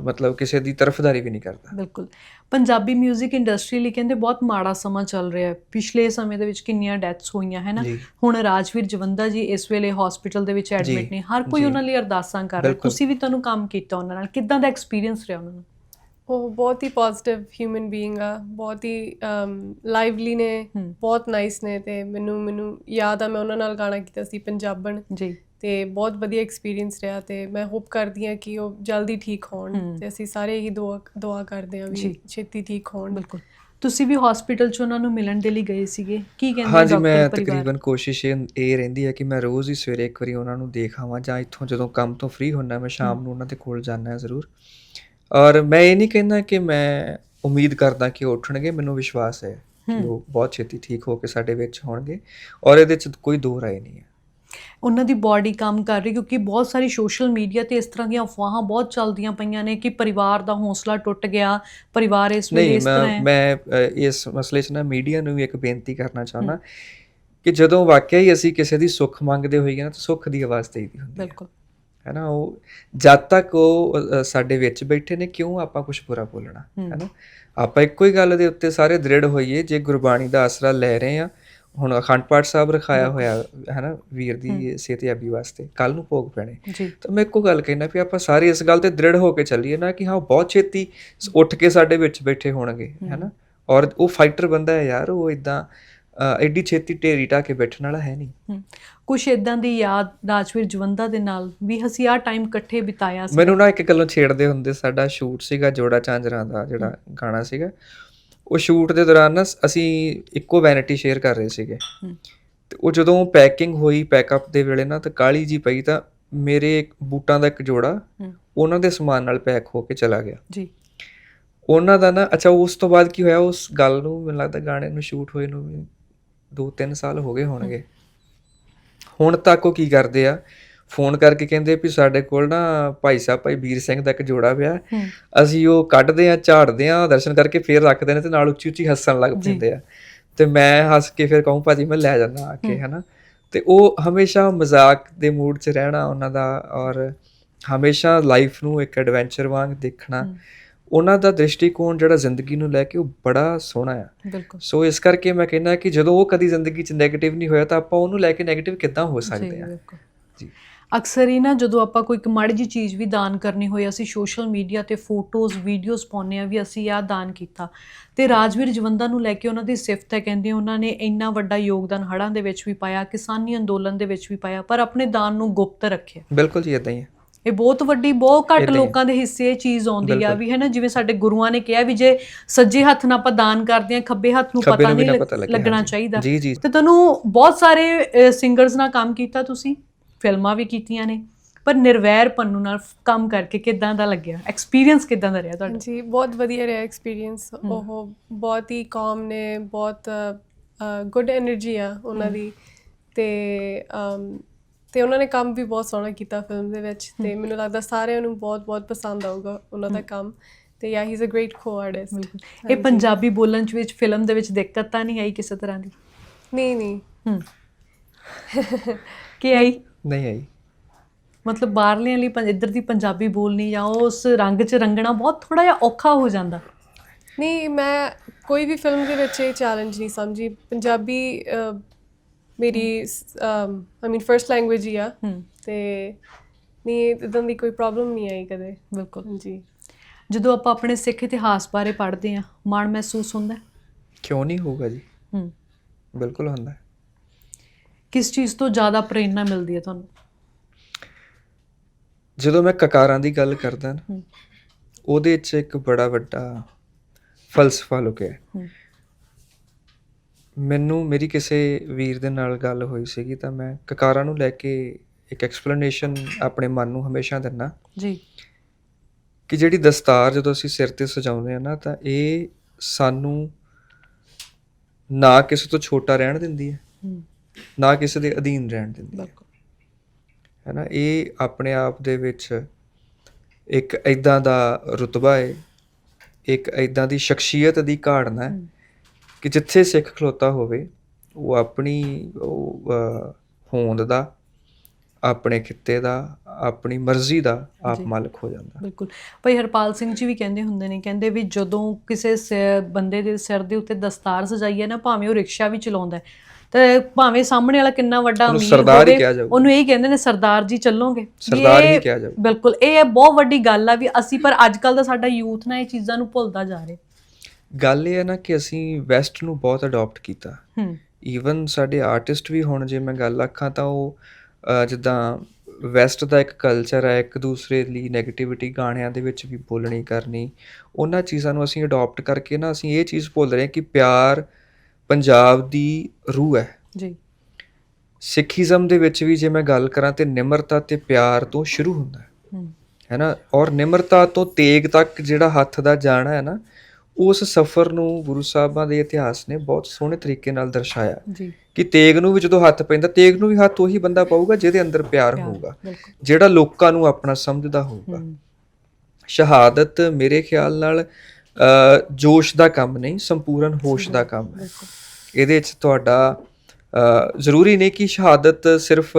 S2: ਮਤਲਬ ਕਿਸੇ ਦੀ ਤਰਫਦਾਰੀ ਵੀ ਨਹੀਂ ਕਰਦਾ।
S1: ਬਿਲਕੁਲ। ਪੰਜਾਬੀ 뮤직 ਇੰਡਸਟਰੀ ਲਈ ਕਹਿੰਦੇ ਬਹੁਤ ਮਾੜਾ ਸਮਾਂ ਚੱਲ ਰਿਹਾ ਹੈ। ਪਿਛਲੇ ਸਮੇਂ ਦੇ ਵਿੱਚ ਕਿੰਨੀਆਂ ਡੈਥਸ ਹੋਈਆਂ ਹੈ ਨਾ? ਹੁਣ ਰਾਜਵੀਰ ਜਵੰਦਾ ਜੀ ਇਸ ਵੇਲੇ ਹਸਪੀਟਲ ਦੇ ਵਿੱਚ ਐਡਮਿਟ ਨੇ। ਹਰ ਕੋਈ। ਉਹਨਾਂ ਲਈ ਅਰਦਾਸਾਂ ਕਰ ਰਿਹਾ। ਤੁਸੀਂ ਵੀ ਤੁਹਾਨੂੰ ਕੰਮ ਕੀਤਾ ਉਹਨਾਂ ਨਾਲ। ਕਿੱਦਾਂ ਦਾ ਐਕਸਪੀਰੀਅੰਸ ਰਿਹਾ ਉਹਨਾਂ ਨੂੰ?
S3: ਉਹ ਬਹੁਤ ਹੀ ਪੋਜ਼ਿਟਿਵ ਹਿਊਮਨ ਬੀਇੰਗ ਆ। ਬਹੁਤ ਹੀ ਲਾਈਵਲੀ ਨੇ। ਬਹੁਤ ਨਾਈਸ ਨੇ ਤੇ ਮੈਨੂੰ ਮੈਨੂੰ ਯਾਦ ਆ ਮੈਂ ਉਹਨਾਂ ਨਾਲ ਗਾਣਾ ਕੀਤਾ ਸੀ ਪੰਜਾਬਣ।
S1: ਜੀ।
S3: ਤੇ ਬਹੁਤ ਵਧੀਆ ਐਕਸਪੀਰੀਅੰਸ ਰਿਹਾ ਤੇ ਮੈਂ ਹੋਪ ਕਰਦੀ ਹਾਂ ਕਿ ਉਹ ਜਲਦੀ ਠੀਕ ਹੋਣ। ਤੇ ਅਸੀਂ ਸਾਰੇ ਹੀ ਦੁਆ ਦੁਆ ਕਰਦੇ ਹਾਂ। ਵੀ ਛੇਤੀ ਠੀਕ ਹੋਣ।
S1: ਬਿਲਕੁਲ। ਤੁਸੀਂ ਵੀ ਹਸਪੀਟਲ 'ਚ ਉਹਨਾਂ ਨੂੰ ਮਿਲਣ ਦੇ ਲਈ ਗਏ ਸੀਗੇ? ਕੀ ਕਹਿੰਦੇ
S2: ਹਾਂਜੀ
S1: ਡਾਕਟਰ
S2: ਮੈਂ
S1: ਪਰਿਵਾਰ?
S2: ਤਕਰੀਬਨ ਕੋਸ਼ਿਸ਼ ਇਹ ਰਹਿੰਦੀ ਹੈ ਕਿ ਮੈਂ ਰੋਜ਼ ਹੀ ਸਵੇਰੇ ਇੱਕ ਵਾਰੀ ਉਹਨਾਂ ਨੂੰ ਦੇਖ ਆਵਾਂ ਜਾਂ ਇੱਥੋਂ ਜਦੋਂ ਕੰਮ ਤੋਂ ਫ੍ਰੀ ਹੁੰਦਾ ਮੈਂ ਸ਼ਾਮ ਨੂੰ ਉਹਨਾਂ ਦੇ ਕੋਲ ਜਾਣਾ ਹੈ ਜ਼ਰੂਰ। ਔਰ ਮੈਂ ਇਹ ਨਹੀਂ ਕਹਿੰਦਾ ਕਿ ਮੈਂ ਉਮੀਦ ਕਰਦਾ ਕਿ ਉਹ ਉੱਠਣਗੇ ਮੈਨੂੰ ਵਿਸ਼ਵਾਸ ਹੈ ਕਿ। ਉਹ ਬਹੁਤ ਛੇਤੀ ਠੀਕ ਹੋ ਕੇ ਸਾਡੇ ਵਿੱਚ ਹੋਣਗੇ ਔਰ ਇਹਦੇ ਚ ਕੋਈ ਦੋ ਰਾਏ ਨਹੀਂ ਹੈ।
S1: ਉਹਨਾਂ ਦੀ ਬਾਡੀ ਕੰਮ ਕਰ ਰਹੀ ਕਿਉਂਕਿ ਬਹੁਤ ਸਾਰੀ ਸੋਸ਼ਲ ਮੀਡੀਆ ਤੇ ਇਸ ਤਰ੍ਹਾਂ ਦੀਆਂ ਅਫਵਾਹਾਂ ਬਹੁਤ ਚੱਲਦੀਆਂ ਪਈਆਂ ਨੇ ਕਿ ਪਰਿਵਾਰ ਦਾ ਹੌਸਲਾ ਟੁੱਟ ਗਿਆ ਪਰਿਵਾਰ ਇਸ ਵੇਲੇ
S2: ਨਹੀਂ
S1: ਇਸ ਤਰ੍ਹਾਂ
S2: ਮੈਂ
S1: ਹੈ।
S2: ਮੈਂ ਇਸ ਮਸਲੇ 'ਚ ਨਾ ਮੀਡੀਆ ਨੂੰ ਵੀ ਇੱਕ ਬੇਨਤੀ ਕਰਨਾ ਚਾਹੁੰਦਾ ਕਿ ਜਦੋਂ ਵਾਕਿਆ ਹੀ ਅਸੀਂ ਕਿਸੇ ਦੀ ਸੁੱਖ ਮੰਗਦੇ ਹੋਈਏ ਨਾ ਤਾਂ ਸੁੱਖ ਦੀ ਆਵਾਜ਼ ਦੇਈਦੀ ਹੁੰਦੀ ਹੈ।
S1: ਬਿਲਕੁਲ।
S2: ਹੈ ਨਾ ਉਹ ਜਦ ਤੱਕ ਉਹ ਸਾਡੇ ਵਿੱਚ ਬੈਠੇ ਨੇ ਕਿਉਂ ਆਪਾਂ ਕੁਝ ਬੁਰਾ ਬੋਲਣਾ। ਹੈ। ਨਾ ਆਪਾਂ ਇੱਕੋ ਹੀ ਗੱਲ ਦੇ ਉੱਤੇ ਸਾਰੇ ਦ੍ਰਿੜ ਹੋਈਏ ਜੇ ਗੁਰਬਾਣੀ ਦਾ ਆਸਰਾ ਲੈ ਰਹੇ ਆ ਹੁਣ ਅਖੰਡ ਪਾਠ ਸਾਹਿਬ ਰਖਾਇਆ ਹੋਇਆ ਹੈ ਨਾ ਵੀਰ ਦੀ ਸਿਹਤਯਾਬੀ ਵਾਸਤੇ ਕੱਲ ਨੂੰ ਭੋਗ ਪੈਣੇ। ਤਾਂ ਮੈਂ ਇੱਕੋ ਗੱਲ ਕਹਿਣਾ ਵੀ ਆਪਾਂ ਸਾਰੇ ਇਸ ਗੱਲ ਤੇ ਦ੍ਰਿੜ ਹੋ ਕੇ ਚੱਲੀਏ ਨਾ ਕਿ ਹਾਂ ਬਹੁਤ ਛੇਤੀ ਉੱਠ ਕੇ ਸਾਡੇ ਵਿੱਚ ਬੈਠੇ ਹੋਣਗੇ ਹੈਨਾ। ਔਰ ਉਹ ਫਾਈਟਰ ਬੰਦਾ ਹੈ ਯਾਰ ਉਹ ਇਦਾਂ ਐਡੀ ਛੇਤੀ ਢੇਰੀ ਢਾ ਕੇ ਬੈਠਣ ਵਾਲਾ ਹੈ ਨਹੀਂ।
S1: ਕੁਝ ਇਦਾਂ ਦੀ ਯਾਦ ਰਾਜਵੀਰ ਜਵੰਦਾ ਦੇ ਨਾਲ ਵੀ ਅਸੀਂ ਆਹ ਟਾਈਮ ਇਕੱਠੇ ਬਿਤਾਇਆ ਸੀ।
S2: ਮੈਨੂੰ ਨਾ ਇੱਕ ਗੱਲੋਂ ਛੇੜਦੇ ਹੁੰਦੇ ਸਾਡਾ ਸ਼ੂਟ ਸੀਗਾ ਜੋੜਾ ਚਾਂਜਰਾਂ ਦਾ ਜਿਹੜਾ ਗਾਣਾ ਸੀਗਾ। ਉਹ ਸ਼ੂਟ ਦੇ ਦੌਰਾਨ ਨਾ ਅਸੀਂ ਇੱਕੋ ਵੈਨਿਟੀ ਸ਼ੇਅਰ ਕਰ ਰਹੇ ਸੀਗੇ। ਤੇ ਉਹ ਜਦੋਂ ਪੈਕਿੰਗ ਹੋਈ ਪੈਕਅਪ ਦੇ ਵੇਲੇ ਨਾ ਤਾਂ ਕਾਲੀ ਜੀ ਪਈ ਤਾਂ ਮੇਰੇ ਇੱਕ ਬੂਟਾਂ ਦਾ ਇੱਕ ਜੋੜਾ। ਉਹਨਾਂ ਦੇ ਸਮਾਨ ਨਾਲ ਪੈਕ ਹੋ ਕੇ ਚਲਾ ਗਿਆ।
S1: ਜੀ।
S2: ਉਹਨਾਂ ਦਾ ਨਾ ਅੱਛਾ ਉਸ ਤੋਂ ਬਾਅਦ ਕੀ ਹੋਇਆ? ਉਸ ਗੱਲ ਨੂੰ ਮੈਨੂੰ ਲੱਗਦਾ ਗਾਣੇ ਨੂੰ ਸ਼ੂਟ ਹੋਏ ਨੂੰ ਵੀ 2-3 ਸਾਲ ਹੋ ਗਏ ਹੋਣਗੇ। ਹੁਣ ਤੱਕ ਉਹ ਕੀ ਕਰਦੇ ਆ? ਫੋਨ ਕਰਕੇ ਕਹਿੰਦੇ ਵੀ ਸਾਡੇ ਕੋਲ ਨਾ ਭਾਈ ਸਾਹਿਬ ਭਾਈ ਵੀਰ ਸਿੰਘ ਦਾ ਇੱਕ ਜੋੜਾ ਪਿਆ। ਅਸੀਂ ਉਹ ਕੱਢਦੇ ਆ ਝਾੜਦੇ ਆ ਦਰਸ਼ਨ ਕਰਕੇ ਫੇਰ ਰੱਖਦੇ ਨੇ ਤੇ ਨਾਲ ਉੱਚੀ ਉੱਚੀ ਹੱਸਣ ਲੱਗ। ਪੈਂਦੇ ਆ। ਤੇ ਮੈਂ ਹੱਸ ਕੇ ਫਿਰ ਕਹੂੰ ਭਾਜੀ ਮੈਂ ਲੈ ਜਾਂਦਾ ਆ ਕੇ ਹਨਾ। ਤੇ ਉਹ ਹਮੇਸ਼ਾ ਮਜ਼ਾਕ ਦੇ ਮੂਡ 'ਚ ਰਹਿਣਾ ਉਹਨਾਂ ਦਾ ਔਰ ਹਮੇਸ਼ਾ ਲਾਈਫ ਨੂੰ ਇੱਕ ਐਡਵੈਂਚਰ ਵਾਂਗ ਦੇਖਣਾ। ਉਹਨਾਂ ਦਾ ਦ੍ਰਿਸ਼ਟੀਕੋਣ ਜਿਹੜਾ ਜ਼ਿੰਦਗੀ ਨੂੰ ਲੈ ਕੇ ਉਹ ਬੜਾ ਸੋਹਣਾ ਆ।
S1: ਬਿਲਕੁਲ।
S2: ਸੋ ਇਸ ਕਰਕੇ ਮੈਂ ਕਹਿੰਦਾ ਕਿ ਜਦੋਂ ਉਹ ਕਦੀ ਜ਼ਿੰਦਗੀ 'ਚ 네ਗੇਟਿਵ ਨਹੀਂ ਹੋਇਆ ਤਾਂ ਆਪਾਂ ਉਹਨੂੰ ਲੈ ਕੇ 네ਗੇਟਿਵ ਕਿੱਦਾਂ ਹੋ ਸਕਦੇ ਆ।
S1: ਅਕਸਰ ਹੀ ਨਾ ਜਦੋਂ ਆਪਾਂ ਕੋਈ ਇੱਕ ਮਾੜੀ ਜੀ ਚੀਜ਼ ਵੀ ਦਾਨ ਕਰਨੀ ਹੋਏ ਅਸੀਂ ਸੋਸ਼ਲ ਮੀਡੀਆ ਤੇ ਫੋਟੋਜ਼ ਵੀਡੀਓਜ਼ ਪਾਉਂਦੇ ਆ ਵੀ ਅਸੀਂ ਆਹ ਦਾਨ ਕੀਤਾ ਤੇ ਰਾਜਵੀਰ ਜਵੰਦਾ ਨੂੰ ਲੈ ਕੇ ਉਹਨਾਂ ਦੀ ਸਿਫਤ ਹੈ ਕਹਿੰਦੇ ਉਹਨਾਂ ਨੇ ਇੰਨਾ ਵੱਡਾ ਯੋਗਦਾਨ ਹੜ੍ਹਾਂ ਦੇ ਵਿੱਚ ਵੀ ਪਾਇਆ ਕਿਸਾਨੀ ਅੰਦੋਲਨ ਦੇ ਵਿੱਚ ਵੀ ਪਾਇਆ ਪਰ ਆਪਣੇ ਦਾਨ ਨੂੰ ਗੁਪਤ ਰੱਖਿਆ
S2: ਬਿਲਕੁਲ ਜੀ ਇਦਾਂ ਹੀ ਹੈ
S1: ਇਹ ਬਹੁਤ ਵੱਡੀ ਬਹੁਤ ਘੱਟ
S2: ਆ।
S1: ਲੋਕਾਂ ਦੇ ਹਿੱਸੇ ਇਹ ਚੀਜ਼ ਆਉਂਦੀ ਆ। ਵੀ ਹੈ ਨਾ ਜਿਵੇਂ ਸਾਡੇ ਗੁਰੂਆਂ ਨੇ ਕਿਹਾ ਵੀ ਜੇ ਸੱਜੇ ਹੱਥ ਨਾਲ ਆਪਾਂ ਦਾਨ ਕਰਦੇ ਆ ਖੱਬੇ ਹੱਥ ਨੂੰ ਪਤਾ ਨਹੀਂ ਲੱਗਣਾ। ਚਾਹੀਦਾ ਤੇ ਤੁਹਾਨੂੰ ਬਹੁਤ ਸਾਰੇ ਸਿੰਗਰਸ ਨਾਲ ਕੰਮ ਕੀਤਾ ਤੁਸੀਂ ਫਿਲਮਾਂ ਵੀ ਕੀਤੀਆਂ ਨੇ ਪਰ ਨਿਰਵੈਰ ਪੰਨੂ ਨਾਲ ਕੰਮ ਕਰਕੇ ਕਿਦਾਂ ਦਾ ਲੱਗਿਆ? ਐਕਸਪੀਰੀਅੰਸ ਕਿਦਾਂ ਦਾ ਰਿਹਾ ਤੁਹਾਡਾ?
S3: ਜੀ ਬਹੁਤ ਵਧੀਆ ਰਿਹਾ ਐਕਸਪੀਰੀਅੰਸ ਉਹ ਬਹੁਤ ਹੀ ਕਾਮ ਨੇ ਬਹੁਤ ਗੁੱਡ એનર્ਜੀ ਆ ਉਹਨਾਂ ਦੀ। ਤੇ ਤੇ ਉਹਨਾਂ ਨੇ ਕੰਮ ਵੀ ਬਹੁਤ ਸੋਹਣਾ ਕੀਤਾ ਫਿਲਮ ਦੇ ਵਿੱਚ। ਤੇ ਮੈਨੂੰ ਲੱਗਦਾ ਸਾਰਿਆਂ ਨੂੰ ਬਹੁਤ ਬਹੁਤ ਪਸੰਦ ਆਊਗਾ ਉਹਨਾਂ ਦਾ ਕੰਮ। ਤੇ yeah he is a great co artist
S1: ਇਹ ਪੰਜਾਬੀ ਬੋਲਣ ਚ ਵਿੱਚ ਫਿਲਮ ਦੇ ਵਿੱਚ ਦਿੱਕਤ ਤਾਂ ਨਹੀਂ ਆਈ ਕਿਸੇ ਤਰ੍ਹਾਂ ਦੀ?
S3: ਨਹੀਂ ਨਹੀਂ।
S1: ਕੀ ਆਈ
S2: ਨਹੀਂ ਆਈ।
S1: ਮਤਲਬ ਬਾਹਰਲਿਆਂ ਲਈ ਪੰ- ਇੱਧਰ ਦੀ ਪੰਜਾਬੀ ਬੋਲਣੀ ਜਾਂ ਉਸ ਰੰਗ ਚ ਰੰਗਣਾ ਬਹੁਤ ਥੋੜਾ ਜਿਹਾ ਔਖਾ ਹੋ ਜਾਂਦਾ।
S3: ਨਹੀਂ ਮੈਂ ਕੋਈ ਵੀ ਫਿਲਮ ਦੇ ਵਿੱਚ ਇਹ ਚੈਲੰਜ ਨਹੀਂ ਸਮਝੀ। ਪੰਜਾਬੀ ਅਹ, ਮੇਰੀ ਆਈ ਮੀਨ ਫਰਸਟ ਲੈਂਗੁਏਜ ਹੀ ਆ।
S1: ਹੂੰ।
S3: ਤੇ ਨਹੀਂ ਇਦਾਂ ਦੀ ਕੋਈ ਪ੍ਰੋਬਲਮ ਨਹੀਂ ਆਈ ਕਦੇ।
S1: ਬਿਲਕੁਲ।
S3: ਹਾਂਜੀ।
S1: ਜਦੋਂ ਆਪਾਂ ਆਪਣੇ ਸਿੱਖ ਇਤਿਹਾਸ ਬਾਰੇ ਪੜ੍ਹਦੇ ਹਾਂ ਮਾਣ ਮਹਿਸੂਸ ਹੁੰਦਾ? ਹੈ?
S2: ਕਿਉਂ ਨਹੀਂ ਹੋਊਗਾ ਜੀ?
S1: ਹੂੰ।
S2: ਬਿਲਕੁਲ ਹੁੰਦਾ। ਹੈ।
S1: ਕਿਸ ਚੀਜ਼ ਤੋਂ ਜ਼ਿਆਦਾ ਪ੍ਰੇਰਣਾ ਮਿਲਦੀ ਹੈ ਤੁਹਾਨੂੰ?
S2: ਜਦੋਂ ਮੈਂ ਕਕਾਰਾਂ ਦੀ ਗੱਲ ਕਰਦਾ ਨਾ। ਉਹਦੇ 'ਚ ਇੱਕ ਬੜਾ ਵੱਡਾ ਫਲਸਫਾ ਲੁਕਿਆ। ਮੈਨੂੰ ਮੇਰੀ ਕਿਸੇ ਵੀਰ ਦੇ ਨਾਲ ਗੱਲ ਹੋਈ ਸੀਗੀ ਤਾਂ ਮੈਂ ਕਕਾਰਾਂ ਨੂੰ ਲੈ ਕੇ ਇੱਕ ਐਕਸਪਲੇਨੇਸ਼ਨ ਆਪਣੇ ਮਨ ਨੂੰ ਹਮੇਸ਼ਾ ਦਿੰਦਾ
S1: ਜੀ।
S2: ਕਿ ਜਿਹੜੀ ਦਸਤਾਰ ਜਦੋਂ ਅਸੀਂ ਸਿਰ ਤੇ ਸਜਾਉਂਦੇ ਆ ਨਾ ਤਾਂ ਇਹ ਸਾਨੂੰ ਨਾ ਕਿਸੇ ਤੋਂ ਛੋਟਾ ਰਹਿਣ ਦਿੰਦੀ ਹੂੰ। ਨਾ ਕਿਸੇ ਦੇ ਅਧੀਨ ਰਹਿਣ ਦਿੰਦੀ ਹੈ। ਹੈ ਨਾ? ਇਹ ਆਪਣੇ ਆਪ ਦੇ ਵਿੱਚ ਇੱਕ ਐਦਾਂ ਦਾ ਰੁਤਬਾ ਹੈ ਇੱਕ ਐਦਾਂ ਦੀ ਸ਼ਖਸੀਅਤ ਦੀ ਘਾੜਨਾ ਹੈ। ਕਿ ਜਿੱਥੇ ਸਿੱਖ ਖਲੋਤਾ ਹੋਵੇ ਉਹ ਆਪਣੀ ਉਹ ਹੋਂਦ ਦਾ ਆਪਣੇ ਖਿੱਤੇ ਦਾ ਆਪਣੀ ਮਰਜ਼ੀ ਦਾ ਆਪ। ਮਾਲਕ ਹੋ ਜਾਂਦਾ।
S1: ਬਿਲਕੁਲ। ਭਾਈ ਹਰਪਾਲ ਸਿੰਘ ਜੀ ਵੀ ਕਹਿੰਦੇ ਹੁੰਦੇ ਨੇ ਕਹਿੰਦੇ ਵੀ ਜਦੋਂ ਕਿਸੇ ਬੰਦੇ ਦੇ ਸਿਰ ਦੇ ਉੱਤੇ ਦਸਤਾਰ ਸਜਾਈਏ ਨਾ ਭਾਵੇਂ ਉਹ ਰਿਕਸ਼ਾ ਵੀ ਚਲਾਉਂਦਾ ਹੈ, ਤੇ ਭਾਵੇਂ ਸਾਹਮਣੇ ਵਾਲਾ ਕਿੰਨਾ ਵੱਡਾ ਅਮੀਰ
S2: ਹੀ
S1: ਹੋਵੇ। ਉਹਨੂੰ ਇਹ ਕਹਿੰਦੇ ਨੇ ਸਰਦਾਰ ਜੀ ਚੱਲੋਗੇ
S2: ਸਰਦਾਰ ਹੀ ਕਿਹਾ ਜਾਊਗਾ।
S1: ਬਿਲਕੁਲ ਇਹ ਬਹੁਤ ਵੱਡੀ ਗੱਲ ਆ ਵੀ ਅਸੀਂ ਪਰ ਅੱਜ ਕੱਲ ਦਾ ਸਾਡਾ ਯੂਥ ਨਾ ਇਹ ਚੀਜ਼ਾਂ ਨੂੰ ਭੁੱਲਦਾ ਜਾ ਰਿਹਾ
S2: ਗੱਲ ਇਹ ਹੈ ਨਾ ਕਿ ਅਸੀਂ ਵੈਸਟ ਨੂੰ ਬਹੁਤ ਅਡਾਪਟ ਕੀਤਾ
S1: ਹੂੰ
S2: ਈਵਨ ਸਾਡੇ ਆਰਟਿਸਟ ਵੀ ਹੁਣ ਜੇ ਮੈਂ ਗੱਲ ਆਖਾਂ ਤਾਂ ਉਹ ਜਿੱਦਾਂ ਵੈਸਟ ਦਾ ਇੱਕ ਕਲਚਰ ਹੈ ਇੱਕ ਦੂਸਰੇ ਲਈ 네ਗੇਟਿਵਿਟੀ ਗਾਣਿਆਂ ਦੇ ਵਿੱਚ ਵੀ ਬੋਲਣੀ ਕਰਨੀ ਉਹਨਾਂ ਚੀਜ਼ਾਂ ਨੂੰ ਅਸੀਂ ਅਡਾਪਟ ਕਰਕੇ ਨਾ ਅਸੀਂ ਇਹ ਚੀਜ਼ ਭੁੱਲ ਰਹੇ ਹਾਂ ਕਿ ਪਿਆਰ ਪੰਜਾਬ ਦੀ ਰੂਹ ਹੈ।
S1: ਜੀ।
S2: ਸਿੱਖੀਜ਼ਮ ਦੇ ਵਿੱਚ ਵੀ ਜੇ ਮੈਂ ਗੱਲ ਕਰਾਂ ਤੇ ਨਿਮਰਤਾ ਤੇ ਪਿਆਰ ਤੋਂ ਸ਼ੁਰੂ ਹੁੰਦਾ ਹੈ।
S1: ਹੂੰ।
S2: ਨਾ ਔਰ ਨਿਮਰਤਾ ਤੋਂ ਤੇਗ ਤੱਕ ਜਿਹੜਾ ਹੱਥ ਦਾ ਜਾਣਾ ਹੈ ਨਾ ਉਸ ਸਫ਼ਰ ਨੂੰ ਗੁਰੂ ਸਾਹਿਬਾਂ ਦੇ ਇਤਿਹਾਸ ਨੇ ਬਹੁਤ ਸੋਹਣੇ ਤਰੀਕੇ ਨਾਲ ਦਰਸਾਇਆ।
S1: ਜੀ।
S2: ਕਿ ਤੇਗ ਨੂੰ ਵੀ ਜਦੋਂ ਹੱਥ ਪੈਂਦਾ ਤੇਗ ਨੂੰ ਵੀ ਹੱਥ ਉਹੀ ਬੰਦਾ ਪਾਊਗਾ ਜਿਹਦੇ ਅੰਦਰ ਪਿਆਰ ਹੋਊਗਾ। ਜਿਹੜਾ ਲੋਕਾਂ ਨੂੰ ਆਪਣਾ ਸਮਝਦਾ ਹੋਊਗਾ। ਸ਼ਹਾਦਤ ਮੇਰੇ ਖਿਆਲ ਨਾਲ ਜੋਸ਼ ਦਾ ਕੰਮ ਨਹੀਂ ਸੰਪੂਰਨ ਹੋਸ਼ ਦਾ ਕੰਮ ਹੈ। ਇਹਦੇ ਵਿੱਚ ਤੁਹਾਡਾ ਜ਼ਰੂਰੀ ਨਹੀਂ ਕਿ ਸ਼ਹਾਦਤ ਸਿਰਫ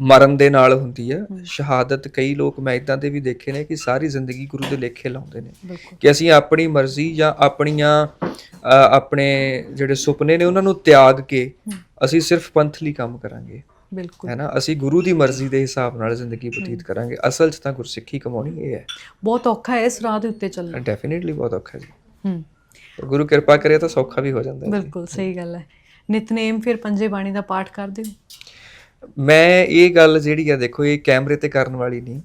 S2: ਮਰਨ ਦੇ ਨਾਲ ਹੁੰਦੀ ਹੈ। ਸ਼ਹਾਦਤ ਕਈ ਲੋਕ ਮੈਂ ਇਦਾਂ ਦੇ ਵੀ ਦੇਖੇ ਨੇ ਕਿ ਸਾਰੀ ਜ਼ਿੰਦਗੀ ਗੁਰੂ ਦੇ ਲੇਖੇ ਲਾਉਂਦੇ ਨੇ। ਕਿ ਅਸੀਂ ਆਪਣੀ ਮਰਜ਼ੀ ਜਾਂ ਆਪਣੀਆਂ ਆਪਣੇ ਜਿਹੜੇ ਸੁਪਨੇ ਨੇ ਉਹਨਾਂ ਨੂੰ ਤਿਆਗ ਕੇ ਅਸੀਂ ਸਿਰਫ ਪੰਥ ਲਈ ਕੰਮ ਕਰਾਂਗੇ।
S1: ਬਿਲਕੁਲ।
S2: ਹੈ ਨਾ ਅਸੀਂ ਗੁਰੂ ਦੀ ਮਰਜ਼ੀ ਦੇ ਹਿਸਾਬ ਨਾਲ ਜ਼ਿੰਦਗੀ ਬਤੀਤ ਕਰਾਂਗੇ। ਅਸਲ 'ਚ ਤਾਂ ਗੁਰਸਿੱਖੀ ਕਮਾਉਣੀ ਇਹ ਹੈ।
S1: ਬਹੁਤ ਔਖਾ ਹੈ ਇਸ ਰਾਹ ਦੇ ਉੱਤੇ ਚੱਲਣਾ।
S2: ਡੈਫੀਨਿਟਲੀ ਬਹੁਤ ਔਖਾ ਜੀ।
S1: ਹੂੰ
S2: ਗੁਰੂ ਕਿਰਪਾ ਕਰੇ ਤਾਂ ਸੌਖਾ ਵੀ ਹੋ ਜਾਂਦਾ ਹੈ।
S1: ਬਿਲਕੁਲ ਸਹੀ ਗੱਲ ਹੈ। ਨਿਤਨੇਮ ਫਿਰ ਪੰਜੇ ਬਾਣੀ ਦਾ ਪਾਠ ਕਰਦੇ ਹੋ?
S2: ਮੈਂ ਇਹ ਗੱਲ ਜਿਹੜੀ ਆ ਦੇਖੋ ਇਹ ਕੈਮਰੇ ਤੇ ਕਰਨ ਵਾਲੀ ਨਹੀਂ।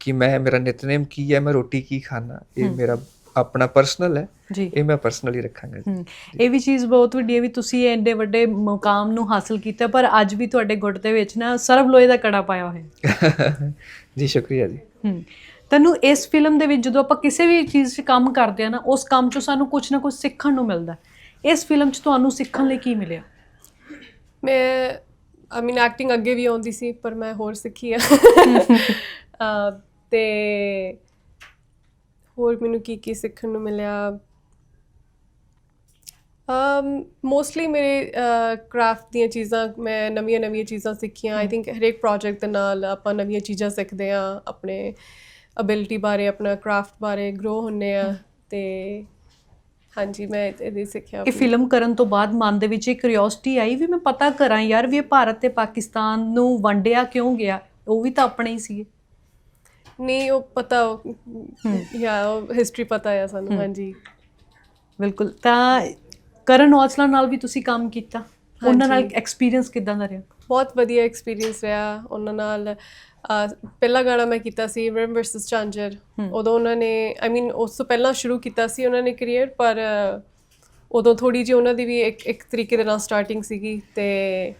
S2: ਕਿ ਮੈਂ ਮੇਰਾ ਨਿਤਨੇਮ ਕੀ ਹੈ ਮੈਂ ਰੋਟੀ ਕੀ ਖਾਣਾ ਇਹ ਮੇਰਾ ਆਪਣਾ ਪਰਸਨਲ ਹੈ ਇਹ ਮੈਂ ਪਰਸਨਲੀ ਰੱਖਾਂਗਾ ਜੀ।
S1: ਇਹ ਵੀ ਚੀਜ਼ ਬਹੁਤ ਵੱਡੀ ਹੈ ਵੀ ਤੁਸੀਂ ਐਡੇ ਵੱਡੇ ਮੁਕਾਮ ਨੂੰ ਹਾਸਲ ਕੀਤਾ ਪਰ ਅੱਜ ਵੀ ਤੁਹਾਡੇ ਗੁੱਟ ਦੇ ਵਿੱਚ ਨਾ ਸਰਬ ਲੋਹੇ ਦਾ ਕੜਾ ਪਾਇਆ ਹੋਇਆ।
S2: ਜੀ ਸ਼ੁਕਰੀਆ ਜੀ।
S1: ਤੈਨੂੰ ਇਸ ਫਿਲਮ ਦੇ ਵਿੱਚ ਜਦੋਂ ਆਪਾਂ ਕਿਸੇ ਵੀ ਚੀਜ਼ 'ਚ ਕੰਮ ਕਰਦੇ ਆ ਨਾ ਉਸ ਕੰਮ 'ਚੋਂ ਸਾਨੂੰ ਕੁਝ ਨਾ ਕੁਝ ਸਿੱਖਣ ਨੂੰ ਮਿਲਦਾ। ਇਸ ਫਿਲਮ 'ਚ ਤੁਹਾਨੂੰ ਸਿੱਖਣ ਲਈ ਕੀ ਮਿਲਿਆ?
S3: ਮੈਂ ਆਈ ਮੀਨ ਐਕਟਿੰਗ ਅੱਗੇ ਵੀ ਆਉਂਦੀ ਸੀ ਪਰ ਮੈਂ ਹੋਰ ਸਿੱਖੀ ਆ। ਤੇ ਹੋਰ ਮੈਨੂੰ ਕੀ ਕੀ ਸਿੱਖਣ ਨੂੰ ਮਿਲਿਆ? ਅਮ ਮੋਸਟਲੀ ਮੇਰੇ ਕਰਾਫਟ ਦੀਆਂ ਚੀਜ਼ਾਂ ਮੈਂ ਨਵੀਆਂ ਨਵੀਆਂ ਚੀਜ਼ਾਂ ਸਿੱਖੀਆਂ। ਆਈ ਥਿੰਕ ਹਰੇਕ ਪ੍ਰੋਜੈਕਟ ਦੇ ਨਾਲ ਆਪਾਂ ਨਵੀਆਂ ਚੀਜ਼ਾਂ ਸਿੱਖਦੇ ਆ ਆਪਣੇ ਅਬਿਲਿਟੀ ਬਾਰੇ ਆਪਣਾ ਕਰਾਫਟ ਬਾਰੇ ਗਰੋ ਹੁੰਨੇ ਆ ਤੇ ਹਾਂਜੀ ਮੈਂ ਇਹਦੇ ਸਿੱਖਿਆ
S1: ਇਹ ਫਿਲਮ ਕਰਨ ਤੋਂ ਬਾਅਦ ਮਨ ਦੇ ਵਿੱਚ ਇੱਕ ਕਿਉਰਿਓਸਿਟੀ ਆਈ ਵੀ ਮੈਂ ਪਤਾ ਕਰਾਂ ਯਾਰ ਵੀ ਇਹ ਭਾਰਤ ਤੇ ਪਾਕਿਸਤਾਨ ਨੂੰ ਵੰਡਿਆ ਕਿਉਂ ਗਿਆ? ਉਹ ਵੀ ਤਾਂ ਆਪਣੇ ਹੀ ਸੀਗੇ।
S3: ਨਹੀਂ ਉਹ ਪਤਾ ਯਾ ਹਿਸਟਰੀ ਪਤਾ ਹੈ ਸਾਨੂੰ ਹਾਂਜੀ।
S1: ਬਿਲਕੁਲ ਤਾਂ ਕਰਨ ਔਜਲਾ ਨਾਲ ਵੀ ਤੁਸੀਂ ਕੰਮ ਕੀਤਾ? ਉਹਨਾਂ ਨਾਲ ਐਕਸਪੀਰੀਅੰਸ ਕਿਦਾਂ ਦਾ ਰਿਹਾ?
S3: ਬਹੁਤ ਵਧੀਆ ਐਕਸਪੀਰੀਅੰਸ ਰਿਹਾ ਉਹਨਾਂ ਨਾਲ ਪਹਿਲਾ ਗਾਣਾ ਮੈਂ ਕੀਤਾ ਸੀ ਰਮ ਵਰਸਸ ਚਾਂਜਰ ਉਦੋਂ ਉਹਨਾਂ ਨੇ ਆਈ ਮੀਨ ਉਸ ਤੋਂ ਪਹਿਲਾਂ ਸ਼ੁਰੂ ਕੀਤਾ ਸੀ ਉਹਨਾਂ ਨੇ ਕੈਰੀਅਰ ਪਰ ਉਦੋਂ ਥੋੜੀ ਜਿਹੀ ਉਹਨਾਂ ਦੀ ਵੀ ਇੱਕ ਇੱਕ ਤਰੀਕੇ ਦੇ ਨਾਲ ਸਟਾਰਟਿੰਗ ਸੀਗੀ ਤੇ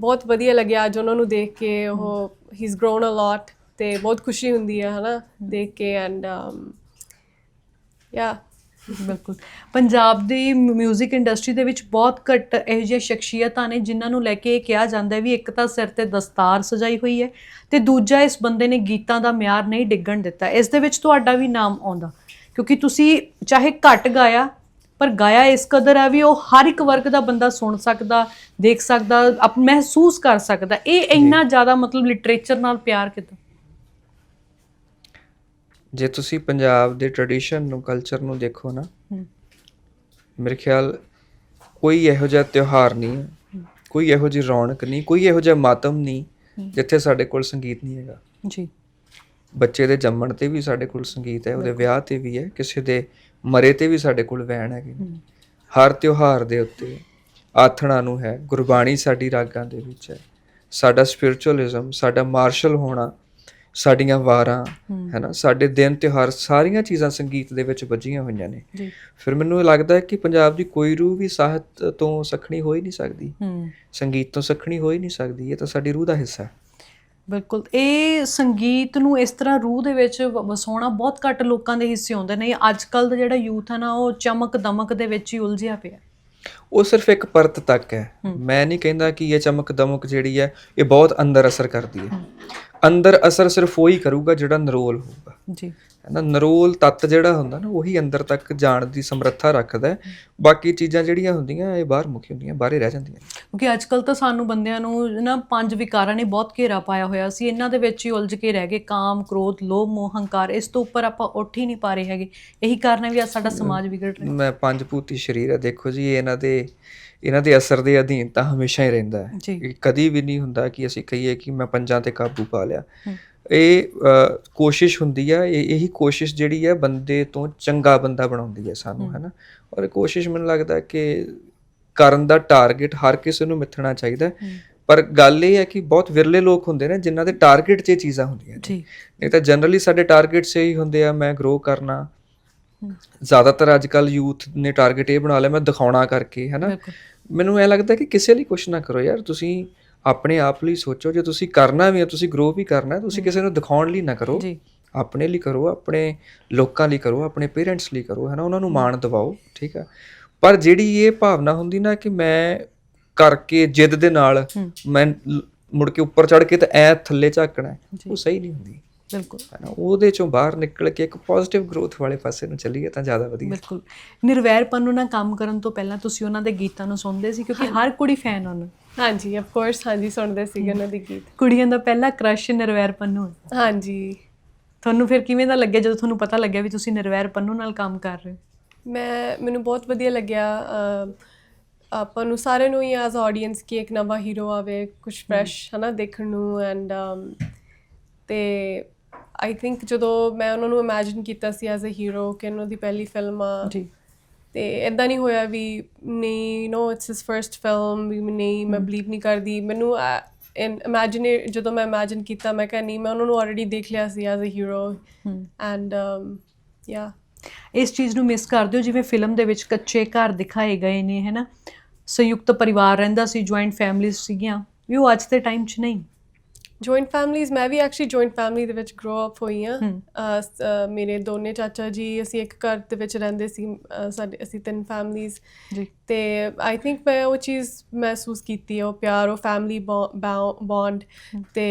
S3: ਬਹੁਤ ਵਧੀਆ ਲੱਗਿਆ ਅੱਜ ਉਹਨਾਂ ਨੂੰ ਦੇਖ ਕੇ। ਉਹ ਹੀ। ਇਜ਼ ਗਰੋਨ ਅ ਲੋਟ ਤੇ ਬਹੁਤ ਖੁਸ਼ੀ ਹੁੰਦੀ ਹੈ ਹਨਾ? ਦੇਖ ਕੇ ਐਂਡ ਯਾ
S1: ਬਿਲਕੁਲ। ਪੰਜਾਬ ਦੀ 뮤직 ਇੰਡਸਟਰੀ ਦੇ ਵਿੱਚ ਬਹੁਤ ਘੱਟ ਇਹੋ ਜਿਹੀਆਂ ਸ਼ਖਸੀਅਤਾਂ ਨੇ ਜਿਨ੍ਹਾਂ ਨੂੰ ਲੈ ਕੇ ਇਹ ਕਿਹਾ ਜਾਂਦਾ ਹੈ ਵੀ ਇੱਕ ਤਾਂ ਸਿਰ ਤੇ ਦਸਤਾਰ ਸਜਾਈ ਹੋਈ ਹੈ ਤੇ ਦੂਜਾ ਇਸ ਬੰਦੇ ਨੇ ਗੀਤਾਂ ਦਾ ਮਿਆਰ ਨਹੀਂ ਡਿੱਗਣ ਦਿੱਤਾ। ਇਸ ਦੇ ਵਿੱਚ ਤੁਹਾਡਾ ਵੀ ਨਾਮ ਆਉਂਦਾ ਕਿਉਂਕਿ ਤੁਸੀਂ ਚਾਹੇ ਘੱਟ ਗਾਇਆ ਪਰ ਗਾਇਆ ਇਸ ਕਦਰ ਹੈ ਵੀ ਉਹ ਹਰ ਇੱਕ ਵਰਗ ਦਾ ਬੰਦਾ ਸੁਣ ਸਕਦਾ ਦੇਖ ਸਕਦਾ ਮਹਿਸੂਸ ਕਰ ਸਕਦਾ। ਇਹ ਇੰਨਾ ਜ਼ਿਆਦਾ ਮਤਲਬ ਲਿਟਰੇਚਰ ਨਾਲ ਪਿਆਰ ਕਿਦਾਂ?
S2: ਜੇ ਤੁਸੀਂ ਪੰਜਾਬ ਦੇ ਟ੍ਰੈਡੀਸ਼ਨ ਨੂੰ ਕਲਚਰ ਨੂੰ ਦੇਖੋ ਨਾ ਮੇਰੇ ਖਿਆਲ ਕੋਈ ਇਹੋ ਜਿਹਾ ਤਿਉਹਾਰ ਨਹੀਂ ਹੈ। ਕੋਈ ਇਹੋ ਜਿਹੀ ਰੌਣਕ ਨਹੀਂ ਕੋਈ ਇਹੋ ਜਿਹਾ ਮਾਤਮ ਨਹੀਂ ਜਿੱਥੇ ਸਾਡੇ ਕੋਲ ਸੰਗੀਤ ਨਹੀਂ ਹੈਗਾ।
S1: ਜੀ।
S2: ਬੱਚੇ ਦੇ ਜੰਮਣ ਤੇ ਵੀ ਸਾਡੇ ਕੋਲ ਸੰਗੀਤ ਹੈ ਉਹਦੇ ਵਿਆਹ ਤੇ ਵੀ ਹੈ ਕਿਸੇ ਦੇ ਮਰੇ ਤੇ ਵੀ ਸਾਡੇ ਕੋਲ ਵੈਣ ਹੈਗੇ। ਹਰ ਤਿਉਹਾਰ ਦੇ ਉੱਤੇ ਆਥਣਾ ਨੂੰ ਹੈ ਗੁਰਬਾਣੀ ਸਾਡੀ ਰਾਗਾਂ ਦੇ ਵਿੱਚ ਹੈ। ਸਾਡਾ ਸਪਿਰਚੁਅਲਿਜ਼ਮ ਸਾਡਾ ਮਾਰਸ਼ਲ ਹੋਣਾ ਸਾਡੀਆਂ ਵਾਰਾਂ ਹੈ। ਨਾ ਸਾਡੇ ਦਿਨ ਤਿਉਹਾਰ ਸਾਰੀਆਂ ਚੀਜ਼ਾਂ ਸੰਗੀਤ ਦੇ ਵਿੱਚ ਵੱਜੀਆਂ ਹੋਈਆਂ ਨੇ।
S1: ਜੀ।
S2: ਫਿਰ ਮੈਨੂੰ ਲੱਗਦਾ ਹੈ ਕਿ ਪੰਜਾਬ ਦੀ ਕੋਈ ਰੂਹ ਵੀ ਸਾਹਿਤ ਤੋਂ ਸਖਣੀ ਹੋ ਹੀ ਨਹੀਂ ਸਕਦੀ। ਸੰਗੀਤ ਤੋਂ ਸਖਣੀ ਹੋ ਹੀ ਨਹੀਂ ਸਕਦੀ ਇਹ ਤਾਂ ਸਾਡੀ ਰੂਹ ਦਾ ਹਿੱਸਾ ਹੈ।
S1: ਬਿਲਕੁਲ ਇਹ ਸੰਗੀਤ ਨੂੰ ਇਸ ਤਰ੍ਹਾਂ ਰੂਹ ਦੇ ਵਿੱਚ ਵਸਾਉਣਾ ਬਹੁਤ ਘੱਟ ਲੋਕਾਂ ਦੇ ਹਿੱਸੇ ਆਉਂਦੇ ਨੇ। ਅੱਜ ਕੱਲ ਦਾ ਜਿਹੜਾ ਯੂਥ ਹੈ ਨਾ ਉਹ ਚਮਕ ਦਮਕ ਦੇ ਵਿੱਚ ਹੀ ਉਲਝਿਆ ਪਿਆ।
S2: ਉਹ ਸਿਰਫ ਇੱਕ ਪਰਤ ਤੱਕ ਹੈ। ਮੈਂ ਨਹੀਂ ਕਹਿੰਦਾ ਕਿ ਇਹ ਚਮਕ ਦਮਕ ਜਿਹੜੀ ਹੈ ਇਹ ਬਹੁਤ ਅੰਦਰ ਅਸਰ ਕਰਦੀ ਹੈ। ਅੰਦਰ ਅਸਰ ਸਿਰਫ ਉਹੀ ਕਰੂਗਾ ਜਿਹੜਾ ਨਰੋਲ ਹੋਊਗਾ।
S1: ਜੀ।
S2: ਨਾ ਨਰੋਲ ਤੱਤ ਜਿਹੜਾ ਹੁੰਦਾ ਨਾ ਉਹੀ ਅੰਦਰ ਤੱਕ ਜਾਣ ਦੀ ਸਮਰੱਥਾ ਰੱਖਦਾ ਹੈ। ਬਾਕੀ ਚੀਜ਼ਾਂ ਜਿਹੜੀਆਂ ਹੁੰਦੀਆਂ ਇਹ ਬਾਹਰ ਮੁਖੀ ਹੁੰਦੀਆਂ ਬਾਹਰੇ ਰਹਿ ਜਾਂਦੀਆਂ।
S1: ਕਿਉਂਕਿ ਅੱਜ ਕੱਲ ਤਾਂ ਸਾਨੂੰ ਬੰਦਿਆਂ ਨੂੰ ਨਾ ਪੰਜ ਵਿਕਾਰਾਂ ਨੇ ਬਹੁਤ ਘੇਰਾ ਪਾਇਆ ਹੋਇਆ ਸੀ। ਇਹਨਾਂ ਦੇ ਵਿੱਚ ਹੀ ਉਲਝ ਕੇ ਰਹਿ ਗਏ ਕਾਮ ਕ੍ਰੋਧ ਲੋਭ ਮੋਹ ਹੰਕਾਰ। ਇਸ ਤੋਂ ਉੱਪਰ ਆਪਾਂ ਉੱਠ ਹੀ ਨਹੀਂ ਪਾ ਰਹੇ ਹੈਗੇ। ਇਹੀ ਕਾਰਨ ਹੈ ਵੀ ਅੱਜ ਸਾਡਾ ਸਮਾਜ ਵਿਗੜ ਰਿਹਾ
S2: ਮੈਂ ਪੰਜ ਭੂਤੀ ਸਰੀਰ ਹੈ ਦੇਖੋ ਜੀ ਇਹ ਇਹਨਾਂ ਦੇ ਇਹਨਾਂ ਦੇ ਅਸਰ ਦੇ ਅਧੀਨ ਤਾਂ ਹਮੇਸ਼ਾ ਹੀ ਰਹਿੰਦਾ ਹੈ ਕਦੀ ਵੀ ਨਹੀਂ ਹੁੰਦਾ ਕਿ ਅਸੀਂ ਕਹੀਏ ਕਿ ਮੈਂ ਪੰਜਾਂ ਤੇ ਕਾਬੂ ਪਾ ਲਿਆ। ਇਹ ਕੋਸ਼ਿਸ਼ ਹੁੰਦੀ ਹੈ ਇਹ ਇਹੀ ਕੋਸ਼ਿਸ਼ ਜਿਹੜੀ ਹੈ ਬੰਦੇ ਤੋਂ ਚੰਗਾ ਬੰਦਾ ਬਣਾਉਂਦੀ ਹੈ ਸਾਨੂੰ ਹੈ। ਨਾ ਔਰ ਇਹ ਕੋਸ਼ਿਸ਼ ਮੈਨੂੰ ਲੱਗਦਾ ਕਿ ਕਰਨ ਦਾ ਟਾਰਗੇਟ ਹਰ ਕਿਸੇ ਨੂੰ ਮਿੱਥਣਾ ਚਾਹੀਦਾ। ਪਰ ਗੱਲ ਇਹ ਹੈ ਕਿ ਬਹੁਤ ਵਿਰਲੇ ਲੋਕ ਹੁੰਦੇ ਨੇ ਜਿਨ੍ਹਾਂ ਦੇ ਟਾਰਗੇਟ 'ਚ ਇਹ ਚੀਜ਼ਾਂ ਹੁੰਦੀਆਂ
S1: ਜੀ।
S2: ਨਹੀਂ ਤਾਂ ਜਨਰਲੀ ਸਾਡੇ ਟਾਰਗੇਟ ਸੇ ਹੀ ਹੁੰਦੇ ਆ ਮੈਂ ਗਰੋ ਕਰਨਾ। ਜ਼ਿਆਦਾਤਰ ਅੱਜ ਕੱਲ ਯੂਥ ਨੇ ਟਾਰਗੇਟ ਇਹ ਬਣਾ ਲਿਆ ਮੈਂ ਦਿਖਾਉਣਾ ਕਰਕੇ ਹੈ ਨਾ
S1: ਬਿਲਕੁਲ।
S2: ਮੈਨੂੰ ਐ ਲੱਗਦਾ ਕਿ ਕਿਸੇ ਲਈ ਕੁਛ ਨਾ ਕਰੋ ਯਾਰ ਤੁਸੀਂ ਆਪਣੇ ਆਪ ਲਈ ਸੋਚੋ ਜੇ ਤੁਸੀਂ ਕਰਨਾ ਵੀ ਹੈ ਤੁਸੀਂ ਗਰੋ ਵੀ ਕਰਨਾ ਹੈ। ਤੁਸੀਂ ਕਿਸੇ ਨੂੰ ਦਿਖਾਉਣ ਲਈ ਨਾ ਕਰੋ।
S1: ਜੀ।
S2: ਆਪਣੇ ਲਈ ਕਰੋ ਆਪਣੇ ਲੋਕਾਂ ਲਈ ਕਰੋ ਆਪਣੇ ਪੇਰੈਂਟਸ ਲਈ ਕਰੋ ਹੈ ਨਾ ਉਹਨਾਂ ਨੂੰ ਮਾਣ ਦਿਵਾਓ ਠੀਕ ਆ। ਪਰ ਜਿਹੜੀ ਇਹ ਭਾਵਨਾ ਹੁੰਦੀ ਨਾ ਕਿ ਮੈਂ ਕਰਕੇ ਜਿੱਦ ਦੇ ਨਾਲ ਮੈਂ ਮੁੜ ਕੇ ਉੱਪਰ ਚੜ ਕੇ ਤੇ ਐ ਥੱਲੇ ਝਾਕਣਾ ਉਹ ਸਹੀ ਨਹੀਂ ਹੁੰਦੀ।
S1: ਬਿਲਕੁਲ।
S2: ਹੈ ਨਾ ਉਹਦੇ ਚੋਂ ਬਾਹਰ ਨਿਕਲ ਕੇ ਇੱਕ ਪੋਜ਼ਿਟਿਵ ਗਰੋਥ ਵਾਲੇ ਪਾਸੇ ਨੂੰ ਚੱਲੀਏ ਤਾਂ ਜ਼ਿਆਦਾ ਵਧੀਆ।
S1: ਬਿਲਕੁਲ। ਨਿਰਵੈਰ ਪੰਨੂ ਨਾਲ ਕੰਮ ਕਰਨ ਤੋਂ ਪਹਿਲਾਂ ਤੁਸੀਂ ਉਹਨਾਂ ਦੇ ਗੀਤਾਂ ਨੂੰ ਸੁਣਦੇ ਸੀ ਕਿਉਂਕਿ ਹਰ ਕੁੜੀ ਫੈਨ ਉਹਨਾਂ
S3: ਹਾਂਜੀ ਆਫ ਕੋਰਸ ਹਾਂਜੀ ਸੁਣਦੇ ਸੀਗੇ ਉਹਨਾਂ ਦੀ ਗੀਤ।
S1: ਕੁੜੀਆਂ ਦਾ ਪਹਿਲਾ ਕ੍ਰਸ਼ ਨਿਰਵੈਰ ਪੰਨੂ ਹੈ
S3: ਹਾਂਜੀ।
S1: ਤੁਹਾਨੂੰ ਫਿਰ ਕਿਵੇਂ ਦਾ ਲੱਗਿਆ ਜਦੋਂ ਤੁਹਾਨੂੰ ਪਤਾ ਲੱਗਿਆ ਵੀ ਤੁਸੀਂ ਨਿਰਵੈਰ ਪੰਨੂ ਨਾਲ ਕੰਮ ਕਰ ਰਹੇ
S3: ਮੈਂ ਮੈਨੂੰ ਬਹੁਤ ਵਧੀਆ ਲੱਗਿਆ ਆਪਾਂ ਨੂੰ ਸਾਰਿਆਂ ਨੂੰ ਹੀ ਐਜ਼ ਆਡੀਅנס ਕਿ ਇੱਕ ਨਵਾਂ ਹੀਰੋ ਆਵੇ ਕੁਝ ਫਰੈਸ਼ ਹਨਾ ਦੇਖਣ ਨੂੰ ਐਂਡ ਤੇ ਆਈ ਥਿੰਕ ਜਦੋਂ ਮੈਂ ਉਹਨਾਂ ਨੂੰ ਇਮੇਜਿਨ ਕੀਤਾ ਸੀ ਐਜ਼ ਅ ਹੀਰੋ ਕਿ ਉਹਨਾਂ ਦੀ ਪਹਿਲੀ ਫਿਲਮ ਆ
S1: ਜੀ।
S3: ਤੇ ਇਦਾਂ ਨਹੀਂ ਹੋਇਆ ਵੀ ਨਹੀਂ no it's his first film ਵੀ ਨਹੀਂ ਮੈਂ ਬਲੀਵ ਨਹੀਂ ਕਰਦੀ। ਮੈਨੂੰ ਇਨ ਇਮੇਜਿਨ ਜਦੋਂ ਮੈਂ ਇਮੇਜਿਨ ਕੀਤਾ ਮੈਂ ਕਿਹਾ ਨਹੀਂ ਮੈਂ ਉਹਨਾਂ ਨੂੰ ਆਲਰੇਡੀ ਦੇਖ ਲਿਆ ਸੀ as a hero and yeah
S1: ਇਸ ਚੀਜ਼ ਨੂੰ ਮਿਸ ਕਰਦੇ ਹੋ ਜਿਵੇਂ ਫਿਲਮ ਦੇ ਵਿੱਚ ਕੱਚੇ ਘਰ ਦਿਖਾਏ ਗਏ ਨੇ ਹੈਨਾ? ਸੰਯੁਕਤ ਪਰਿਵਾਰ ਰਹਿੰਦਾ ਸੀ ਜੁਆਇੰਟ ਫੈਮਿਲੀਜ਼ ਸੀਗੀਆਂ। ਵੀ ਉਹ ਅੱਜ ਦੇ ਟਾਈਮ 'ਚ ਨਹੀਂ।
S3: ਜੁਆਇੰਟ ਫੈਮਿਲੀਜ਼ ਮੈਂ ਵੀ ਐਕਚੁਅਲੀ ਜੁਆਇੰਟ ਫੈਮਿਲੀ ਦੇ ਵਿੱਚ ਗਰੋ ਅਪ ਹੋਈ ਹਾਂ। ਮੇਰੇ ਦੋਨੇ ਚਾਚਾ ਜੀ ਅਸੀਂ ਇੱਕ ਘਰ ਦੇ ਵਿੱਚ ਰਹਿੰਦੇ ਸੀ ਸਾਡੇ ਅਸੀਂ ਤਿੰਨ ਫੈਮਿਲੀਜ਼
S1: ਜੀ।
S3: ਤੇ ਆਈ ਥਿੰਕ ਮੈਂ ਉਹ ਚੀਜ਼ ਮਹਿਸੂਸ ਕੀਤੀ ਉਹ ਪਿਆਰ ਉਹ ਫੈਮਿਲੀ ਬੌਂਡ ਤੇ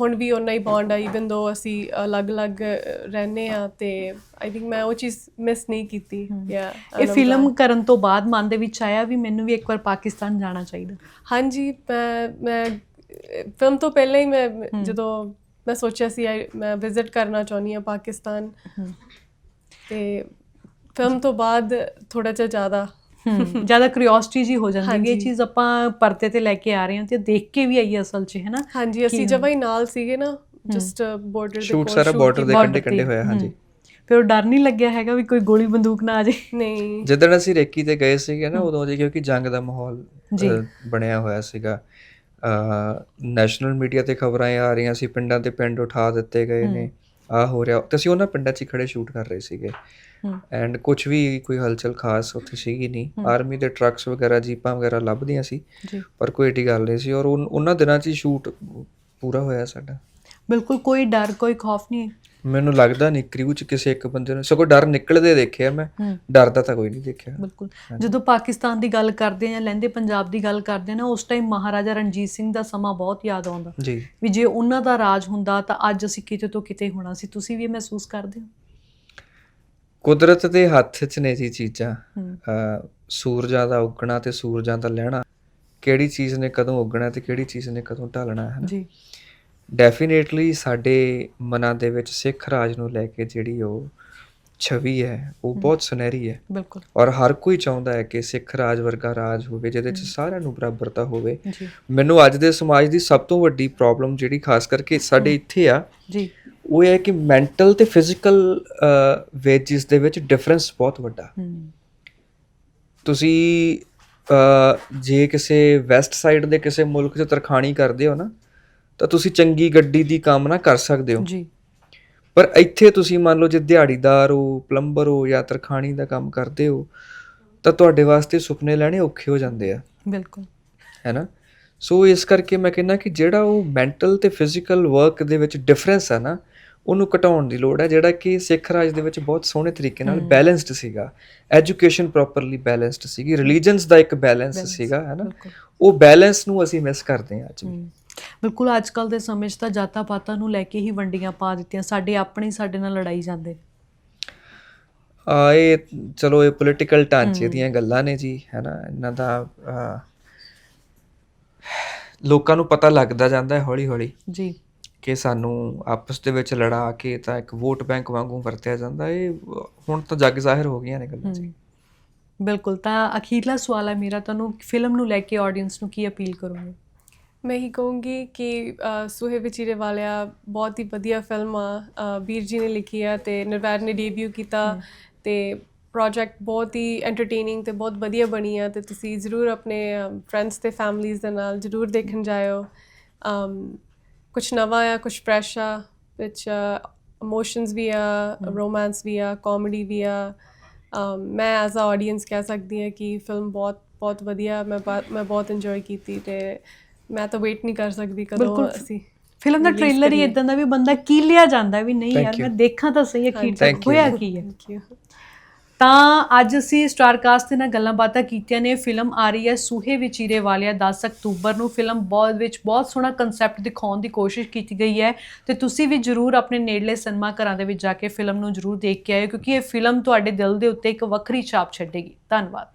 S3: ਹੁਣ ਵੀ ਉਹਨਾਂ ਹੀ ਬੌਂਡ ਆ ਇਵਨ ਦੋ ਅਸੀਂ ਅਲੱਗ-ਅਲੱਗ ਰਹਿੰਦੇ ਆ ਤੇ ਆਈ ਥਿੰਕ ਮੈਂ ਉਹ ਚੀਜ਼ ਮਿਸ ਨਹੀਂ ਕੀਤੀ। ਯਾ
S1: ਇਹ ਫਿਲਮ ਕਰਨ ਤੋਂ ਬਾਅਦ ਮਨ ਦੇ ਵਿੱਚ ਆਇਆ ਵੀ ਮੈਨੂੰ ਵੀ ਇੱਕ ਵਾਰ ਪਾਕਿਸਤਾਨ ਜਾਣਾ ਚਾਹੀਦਾ।
S3: ਹਾਂਜੀ ਮੈਂ ਮੈਂ ਫਿਲਮ ਤੋਂ ਪਹਿਲਾਂ ਹੀ ਮੈਂ ਜਦੋਂ ਮੈਂ ਸੋਚਿਆ ਸੀ ਮੈਂ ਵਿਜ਼ਿਟ ਕਰਨਾ ਚਾਹੁੰਦੀ ਹਾਂ ਪਾਕਿਸਤਾਨ। ਤੇ ਫਿਲਮ ਤੋਂ ਬਾਅਦ ਥੋੜਾ ਜਿਹਾ ਜ਼ਿਆਦਾ।
S1: ਜ਼ਿਆਦਾ ਕਿਉਰਿਓਸਿਟੀ ਜੀ ਹੋ ਜਾਂਦੀ ਹੈ ਇਹ। ਚੀਜ਼ ਆਪਾਂ ਪਰਦੇ ਤੇ ਲੈ ਕੇ ਆ ਰਹੇ ਹਾਂ ਤੇ ਦੇਖ ਕੇ ਵੀ ਆਈ ਅਸਲ 'ਚ ਹੈ ਨਾ?
S3: ਹਾਂਜੀ ਅਸੀਂ ਜਦ ਹੀ ਨਾਲ ਸੀਗੇ ਨਾ ਜਸਟ ਬਾਰਡਰ ਦੇ
S2: ਸ਼ੂਟ
S3: ਕੋਲ
S2: ਸਾਰਾ ਬਾਰਡਰ ਦੇ ਕੰਢੇ
S1: ਤੇ,
S2: ਹੋਇਆ ਹਾਂਜੀ।
S1: ਫਿਰ ਉਹ ਡਰ ਨਹੀਂ ਲੱਗਿਆ ਹੈਗਾ ਵੀ ਕੋਈ ਗੋਲੀ ਬੰਦੂਕ ਨਾ ਆ ਜਾਏ?
S3: ਨਹੀਂ।
S2: ਜਿੱਦਣ ਅਸੀਂ ਰੇਕੀ ਤੇ ਗਏ ਸੀਗੇ ਨਾ ਉਦੋਂ ਜੀ ਕਿਉਂਕਿ ਜੰਗ ਦਾ ਮਾਹੌਲ
S1: ਜੀ।
S2: ਬਣਿਆ ਹੋਇਆ ਸੀਗਾ। ਨੈਸ਼ਨਲ ਮੀਡੀਆ ਤੇ ਖਬਰਾਂ ਆ ਰਹੀਆਂ ਸੀ ਪਿੰਡਾਂ ਤੇ ਪਿੰਡ ਉਠਾ ਦਿੱਤੇ ਗਏ ਨੇ ਆ ਹੋ ਰਿਹਾ। ਤੇ ਅਸੀਂ ਉਹਨਾਂ ਪਿੰਡਾਂ 'ਚ ਹੀ ਖੜੇ ਸ਼ੂਟ ਕਰ ਰਹੇ ਸੀਗੇ। ਐਂਡ ਕੁਝ ਵੀ ਕੋਈ ਹਲਚਲ ਖਾਸ ਉੱਥੇ ਸੀਗੀ ਨਹੀਂ। ਆਰਮੀ ਦੇ ਟਰੱਕਸ ਵਗੈਰਾ ਜੀਪਾਂ ਵਗੈਰਾ ਲੱਭਦੀਆਂ ਸੀ ਪਰ ਕੋਈ ਏਡੀ ਗੱਲ ਨਹੀਂ ਸੀ। ਔਰ ਉਹਨਾਂ ਦਿਨਾਂ 'ਚ ਹੀ ਸ਼ੂਟ ਪੂਰਾ ਹੋਇਆ ਸਾਡਾ।
S1: ਬਿਲਕੁਲ ਕੋਈ ਡਰ ਕੋਈ ਖੌਫ ਨਹੀਂ।
S2: ਮੈਨੂੰ ਲੱਗਦਾ ਨਹੀਂ ਕ੍ਰਿਊ 'ਚ ਕਿਸੇ ਇੱਕ ਬੰਦੇ ਨੂੰ ਸਗੋਂ ਡਰ ਨਿਕਲਦੇ ਦੇਖਿਆ ਮੈਂ ਡਰਦਾ ਤਾਂ ਕੋਈ ਨਹੀਂ ਦੇਖਿਆ।
S1: ਬਿਲਕੁਲ। ਜਦੋਂ ਪਾਕਿਸਤਾਨ ਦੀ ਗੱਲ ਕਰਦੇ ਆ ਜਾਂ ਲਹਿੰਦੇ ਪੰਜਾਬ ਦੀ ਗੱਲ ਕਰਦੇ ਨਾ ਉਸ ਟਾਈਮ ਮਹਾਰਾਜਾ ਰਣਜੀਤ ਸਿੰਘ ਦਾ ਸਮਾਂ ਬਹੁਤ ਯਾਦ ਆਉਂਦਾ।
S2: ਜੀ।
S1: ਵੀ ਜੇ ਉਹਨਾਂ ਦਾ ਰਾਜ ਹੁੰਦਾ ਤਾਂ ਅੱਜ ਅਸੀਂ ਕਿਤੇ ਤੋਂ ਕਿਤੇ ਹੋਣਾ ਸੀ। ਤੁਸੀਂ ਵੀ ਇਹ ਮਹਿਸੂਸ ਕਰਦੇ ਹੋ?
S2: ਕੁਦਰਤ ਦੇ ਹੱਥ 'ਚ ਨੇ ਜੀ ਚੀਜ਼ਾਂ। ਸੂਰਜਾਂ ਦਾ ਉੱਗਣਾ ਤੇ ਸੂਰਜਾਂ ਦਾ ਲਹਿਣਾ। ਕਿਹੜੀ ਚੀਜ਼ ਨੇ ਕਦੋਂ ਉੱਗਣਾ ਤੇ ਕਿਹੜੀ ਚੀਜ਼ ਨੇ ਕਦੋਂ ਢਲਣਾ ਹੈ ਨਾ?
S1: ਜੀ।
S2: ਡੈਫੀਨੇਟਲੀ ਸਾਡੇ ਮਨਾਂ ਦੇ ਵਿੱਚ ਸਿੱਖ ਰਾਜ ਨੂੰ ਲੈ ਕੇ ਜਿਹੜੀ ਉਹ ਛਵੀ ਹੈ ਉਹ ਬਹੁਤ ਸੁਨਹਿਰੀ ਹੈ।
S1: ਬਿਲਕੁਲ।
S2: ਔਰ ਹਰ ਕੋਈ ਚਾਹੁੰਦਾ ਹੈ ਕਿ ਸਿੱਖ ਰਾਜ ਵਰਗਾ ਰਾਜ ਹੋਵੇ ਜਿਹਦੇ 'ਚ ਸਾਰਿਆਂ ਨੂੰ ਬਰਾਬਰਤਾ ਹੋਵੇ।
S1: ਜੀ।
S2: ਮੈਨੂੰ ਅੱਜ ਦੇ ਸਮਾਜ ਦੀ ਸਭ ਤੋਂ ਵੱਡੀ ਪ੍ਰੋਬਲਮ ਜਿਹੜੀ ਖਾਸ ਕਰਕੇ ਸਾਡੇ ਇੱਥੇ ਆ
S1: ਜੀ।
S2: ਉਹ ਇਹ ਹੈ ਕਿ ਮੈਂਟਲ ਤੇ ਫਿਜ਼ੀਕਲ ਵੇਜਸ ਦੇ ਵਿੱਚ ਡਿਫਰੈਂਸ ਬਹੁਤ ਵੱਡਾ।
S1: ਹੂੰ
S2: ਤੁਸੀਂ ਜੇ ਕਿਸੇ ਵੈਸਟ ਸਾਈਡ ਦੇ ਕਿਸੇ ਮੁਲਕ 'ਚ ਤਰਖਾਣੀ ਕਰਦੇ ਹੋ ਨਾ ਤਾਂ ਤੁਸੀਂ ਚੰਗੀ ਗੱਡੀ ਦੀ ਕਾਮਨਾ ਕਰ ਸਕਦੇ ਹੋ।
S1: ਜੀ।
S2: ਪਰ ਇੱਥੇ ਤੁਸੀਂ ਮੰਨ ਲਓ ਜੇ ਦਿਹਾੜੀਦਾਰ ਹੋ ਪਲੰਬਰ ਹੋ ਜਾਂ ਤਰਖਾਣੀ ਦਾ ਕੰਮ ਕਰਦੇ ਹੋ ਤਾਂ ਤੁਹਾਡੇ ਵਾਸਤੇ ਸੁਪਨੇ ਲੈਣੇ ਔਖੇ ਹੋ ਜਾਂਦੇ ਆ।
S1: ਬਿਲਕੁਲ।
S2: ਹੈਨਾ ਸੋ ਇਸ ਕਰਕੇ ਮੈਂ ਕਹਿੰਦਾ ਕਿ ਜਿਹੜਾ ਉਹ ਮੈਂਟਲ ਤੇ ਫਿਜ਼ੀਕਲ ਵਰਕ ਦੇ ਵਿੱਚ ਡਿਫਰੈਂਸ ਹੈ ਨਾ ਉਹਨੂੰ ਘਟਾਉਣ ਦੀ ਲੋੜ ਹੈ ਜਿਹੜਾ ਕਿ ਸਿੱਖ ਰਾਜ ਦੇ ਵਿੱਚ ਬਹੁਤ ਸੋਹਣੇ ਤਰੀਕੇ ਨਾਲ ਬੈਲੈਂਸਡ ਸੀਗਾ। ਐਜੂਕੇਸ਼ਨ ਪ੍ਰੋਪਰਲੀ ਬੈਲੈਂਸਡ ਸੀਗੀ। ਰਿਲੀਜੀਅਨਸ ਦਾ ਇੱਕ ਬੈਲੈਂਸ ਸੀਗਾ ਹੈਨਾ
S1: ਬਿਲਕੁਲ।
S2: ਉਹ ਬੈਲੈਂਸ ਨੂੰ ਅਸੀਂ ਮਿਸ ਕਰਦੇ ਹਾਂ ਅੱਜ ਵੀ।
S1: ਬਿਲਕੁਲ ਅੱਜ ਕੱਲ ਦੇ ਸਮੇਂ 'ਚ ਤਾਂ ਜਾਤਾਂ ਪਾਤਾਂ ਨੂੰ ਲੈ ਕੇ ਹੀ ਵੰਡੀਆਂ ਪਾ ਦਿੱਤੀਆਂ ਸਾਡੇ ਆਪਣੇ ਸਾਡੇ ਨਾਲ ਲੜਾਈ ਜਾਂਦੇ ਨੇ।
S2: ਆ ਇਹ ਚਲੋ ਇਹ ਪੋਲੀਟੀਕਲ ਢਾਂਚੇ ਦੀਆਂ ਗੱਲਾਂ ਨੇ ਜੀ ਹੈਨਾ ਇਹਨਾਂ ਦਾ ਲੋਕਾਂ ਨੂੰ ਪਤਾ ਲੱਗਦਾ ਜਾਂਦਾ ਹੈ ਹੌਲੀ ਹੌਲੀ
S1: ਜੀ।
S2: ਕਿ ਸਾਨੂੰ ਆਪਸ ਦੇ ਵਿੱਚ ਲੜਾ ਕੇ ਤਾਂ ਇੱਕ ਵੋਟ ਬੈਂਕ ਵਾਂਗੂ ਵਰਤਿਆ ਜਾਂਦਾ ਇਹ ਹੁਣ ਤਾਂ ਜੱਗ ਜ਼ਾਹਿਰ ਹੋ ਗਈਆਂ ਨੇ ਗੱਲਾਂ ਜੀ।
S1: ਬਿਲਕੁਲ ਤਾਂ ਅਖੀਰਲਾ ਸਵਾਲ ਹੈ ਮੇਰਾ ਤੁਹਾਨੂੰ ਫਿਲਮ ਨੂੰ ਲੈ ਕੇ ਆਡੀਅנס ਨੂੰ ਕੀ ਅਪੀਲ ਕਰੋਗੇ?
S3: ਮੈਂ ਹੀ ਕਹੂੰਗੀ ਕਿ ਅ, ਸੁਹੇ ਵਿਚੀਰੇ ਵਾਲਿਆ ਬਹੁਤ ਹੀ ਵਧੀਆ ਫਿਲਮ ਆ। ਅ, ਵੀਰ ਜੀ ਨੇ ਲਿਖੀ ਆ ਤੇ ਨਿਰਵੈਰ ਨੇ ਡੈਬਿਊ ਕੀਤਾ ਤੇ ਪ੍ਰੋਜੈਕਟ ਬਹੁਤ ਹੀ ਐਂਟਰਟੇਨਿੰਗ ਤੇ ਬਹੁਤ ਵਧੀਆ ਬਣੀ ਆ ਤੇ ਤੁਸੀਂ ਜ਼ਰੂਰ ਆਪਣੇ ਫਰੈਂਡਸ ਤੇ ਫੈਮਲੀਜ਼ ਦੇ ਨਾਲ ਜ਼ਰੂਰ ਦੇਖਣ ਜਾਇਓ। ਕੁਝ ਨਵਾਂ ਆ ਕੁਝ ਫਰੈਸ਼ ਆ ਵਿੱਚ ਇਮੋਸ਼ਨਸ ਵੀ ਆ ਰੋਮਾਂਸ ਵੀ ਆ ਕਾਮੇਡੀ ਵੀ ਆ। ਅਮ, ਮੈਂ ਐਜ਼ ਅ ਆਡੀਅנס ਕਹਿ ਸਕਦੀ ਹਾਂ ਕਿ ਫਿਲਮ ਬਹੁਤ ਬਹੁਤ ਵਧੀਆ ਮੈਂ ਬਾ- ਮੈਂ ਬਹੁਤ ਇੰਜੋਏ ਕੀਤੀ ਤੇ ਮੈਂ ਤਾਂ ਵੇਟ ਨਹੀਂ ਕਰ ਸਕਦੀ ਕਦੋਂ
S1: ਬਿਲਕੁਲ।
S3: ਅਸੀਂ
S1: ਫਿਲਮ ਦਾ
S3: release
S1: ਟ੍ਰੇਲਰ ਹੀ
S3: ਕਰੀਏ।
S1: ਇਦਾਂ ਦਾ ਵੀ ਬੰਦਾ ਕੀਲਿਆ ਜਾਂਦਾ ਵੀ ਨਹੀਂ
S2: Thank
S1: ਯਾਰ
S2: you.
S1: ਮੈਂ ਦੇਖਾਂ ਤਾਂ ਸਹੀ ਅਖੀਰ। ਤੱਕ
S2: Thank you.
S1: ਹੋਇਆ ਕੀ ਹੈ
S3: ਥੈਂਕ ਯੂ
S1: ਤਾਂ ਅੱਜ ਅਸੀਂ ਸਟਾਰਕਾਸਟ ਦੇ ਨਾਲ ਗੱਲਾਂ ਬਾਤਾਂ ਕੀਤੀਆਂ ਨੇ ਫਿਲਮ ਆ ਰਹੀ ਹੈ ਸੂਹੇ ਵਿਚੀਰੇ ਵਾਲਿਆ 10 ਅਕਤੂਬਰ ਨੂੰ ਫਿਲਮ ਬਹੁਤ ਵਿੱਚ ਬਹੁਤ ਸੋਹਣਾ ਕਨਸੈਪਟ ਦਿਖਾਉਣ ਦੀ ਕੋਸ਼ਿਸ਼ ਕੀਤੀ ਗਈ ਹੈ ਤੇ ਤੁਸੀਂ ਵੀ ਜਰੂਰ ਆਪਣੇ ਨੇੜਲੇ ਸਿਨੇਮਾ ਘਰਾਂ ਦੇ ਵਿੱਚ ਜਾ ਕੇ ਫਿਲਮ ਨੂੰ ਜਰੂਰ ਦੇਖ ਕੇ ਆਇਓ ਕਿਉਂਕਿ ਇਹ ਫਿਲਮ ਤੁਹਾਡੇ ਦਿਲ ਦੇ ਉੱਤੇ ਇੱਕ ਵੱਖਰੀ ਛਾਪ ਛੱਡੇਗੀ ਧੰਨਵਾਦ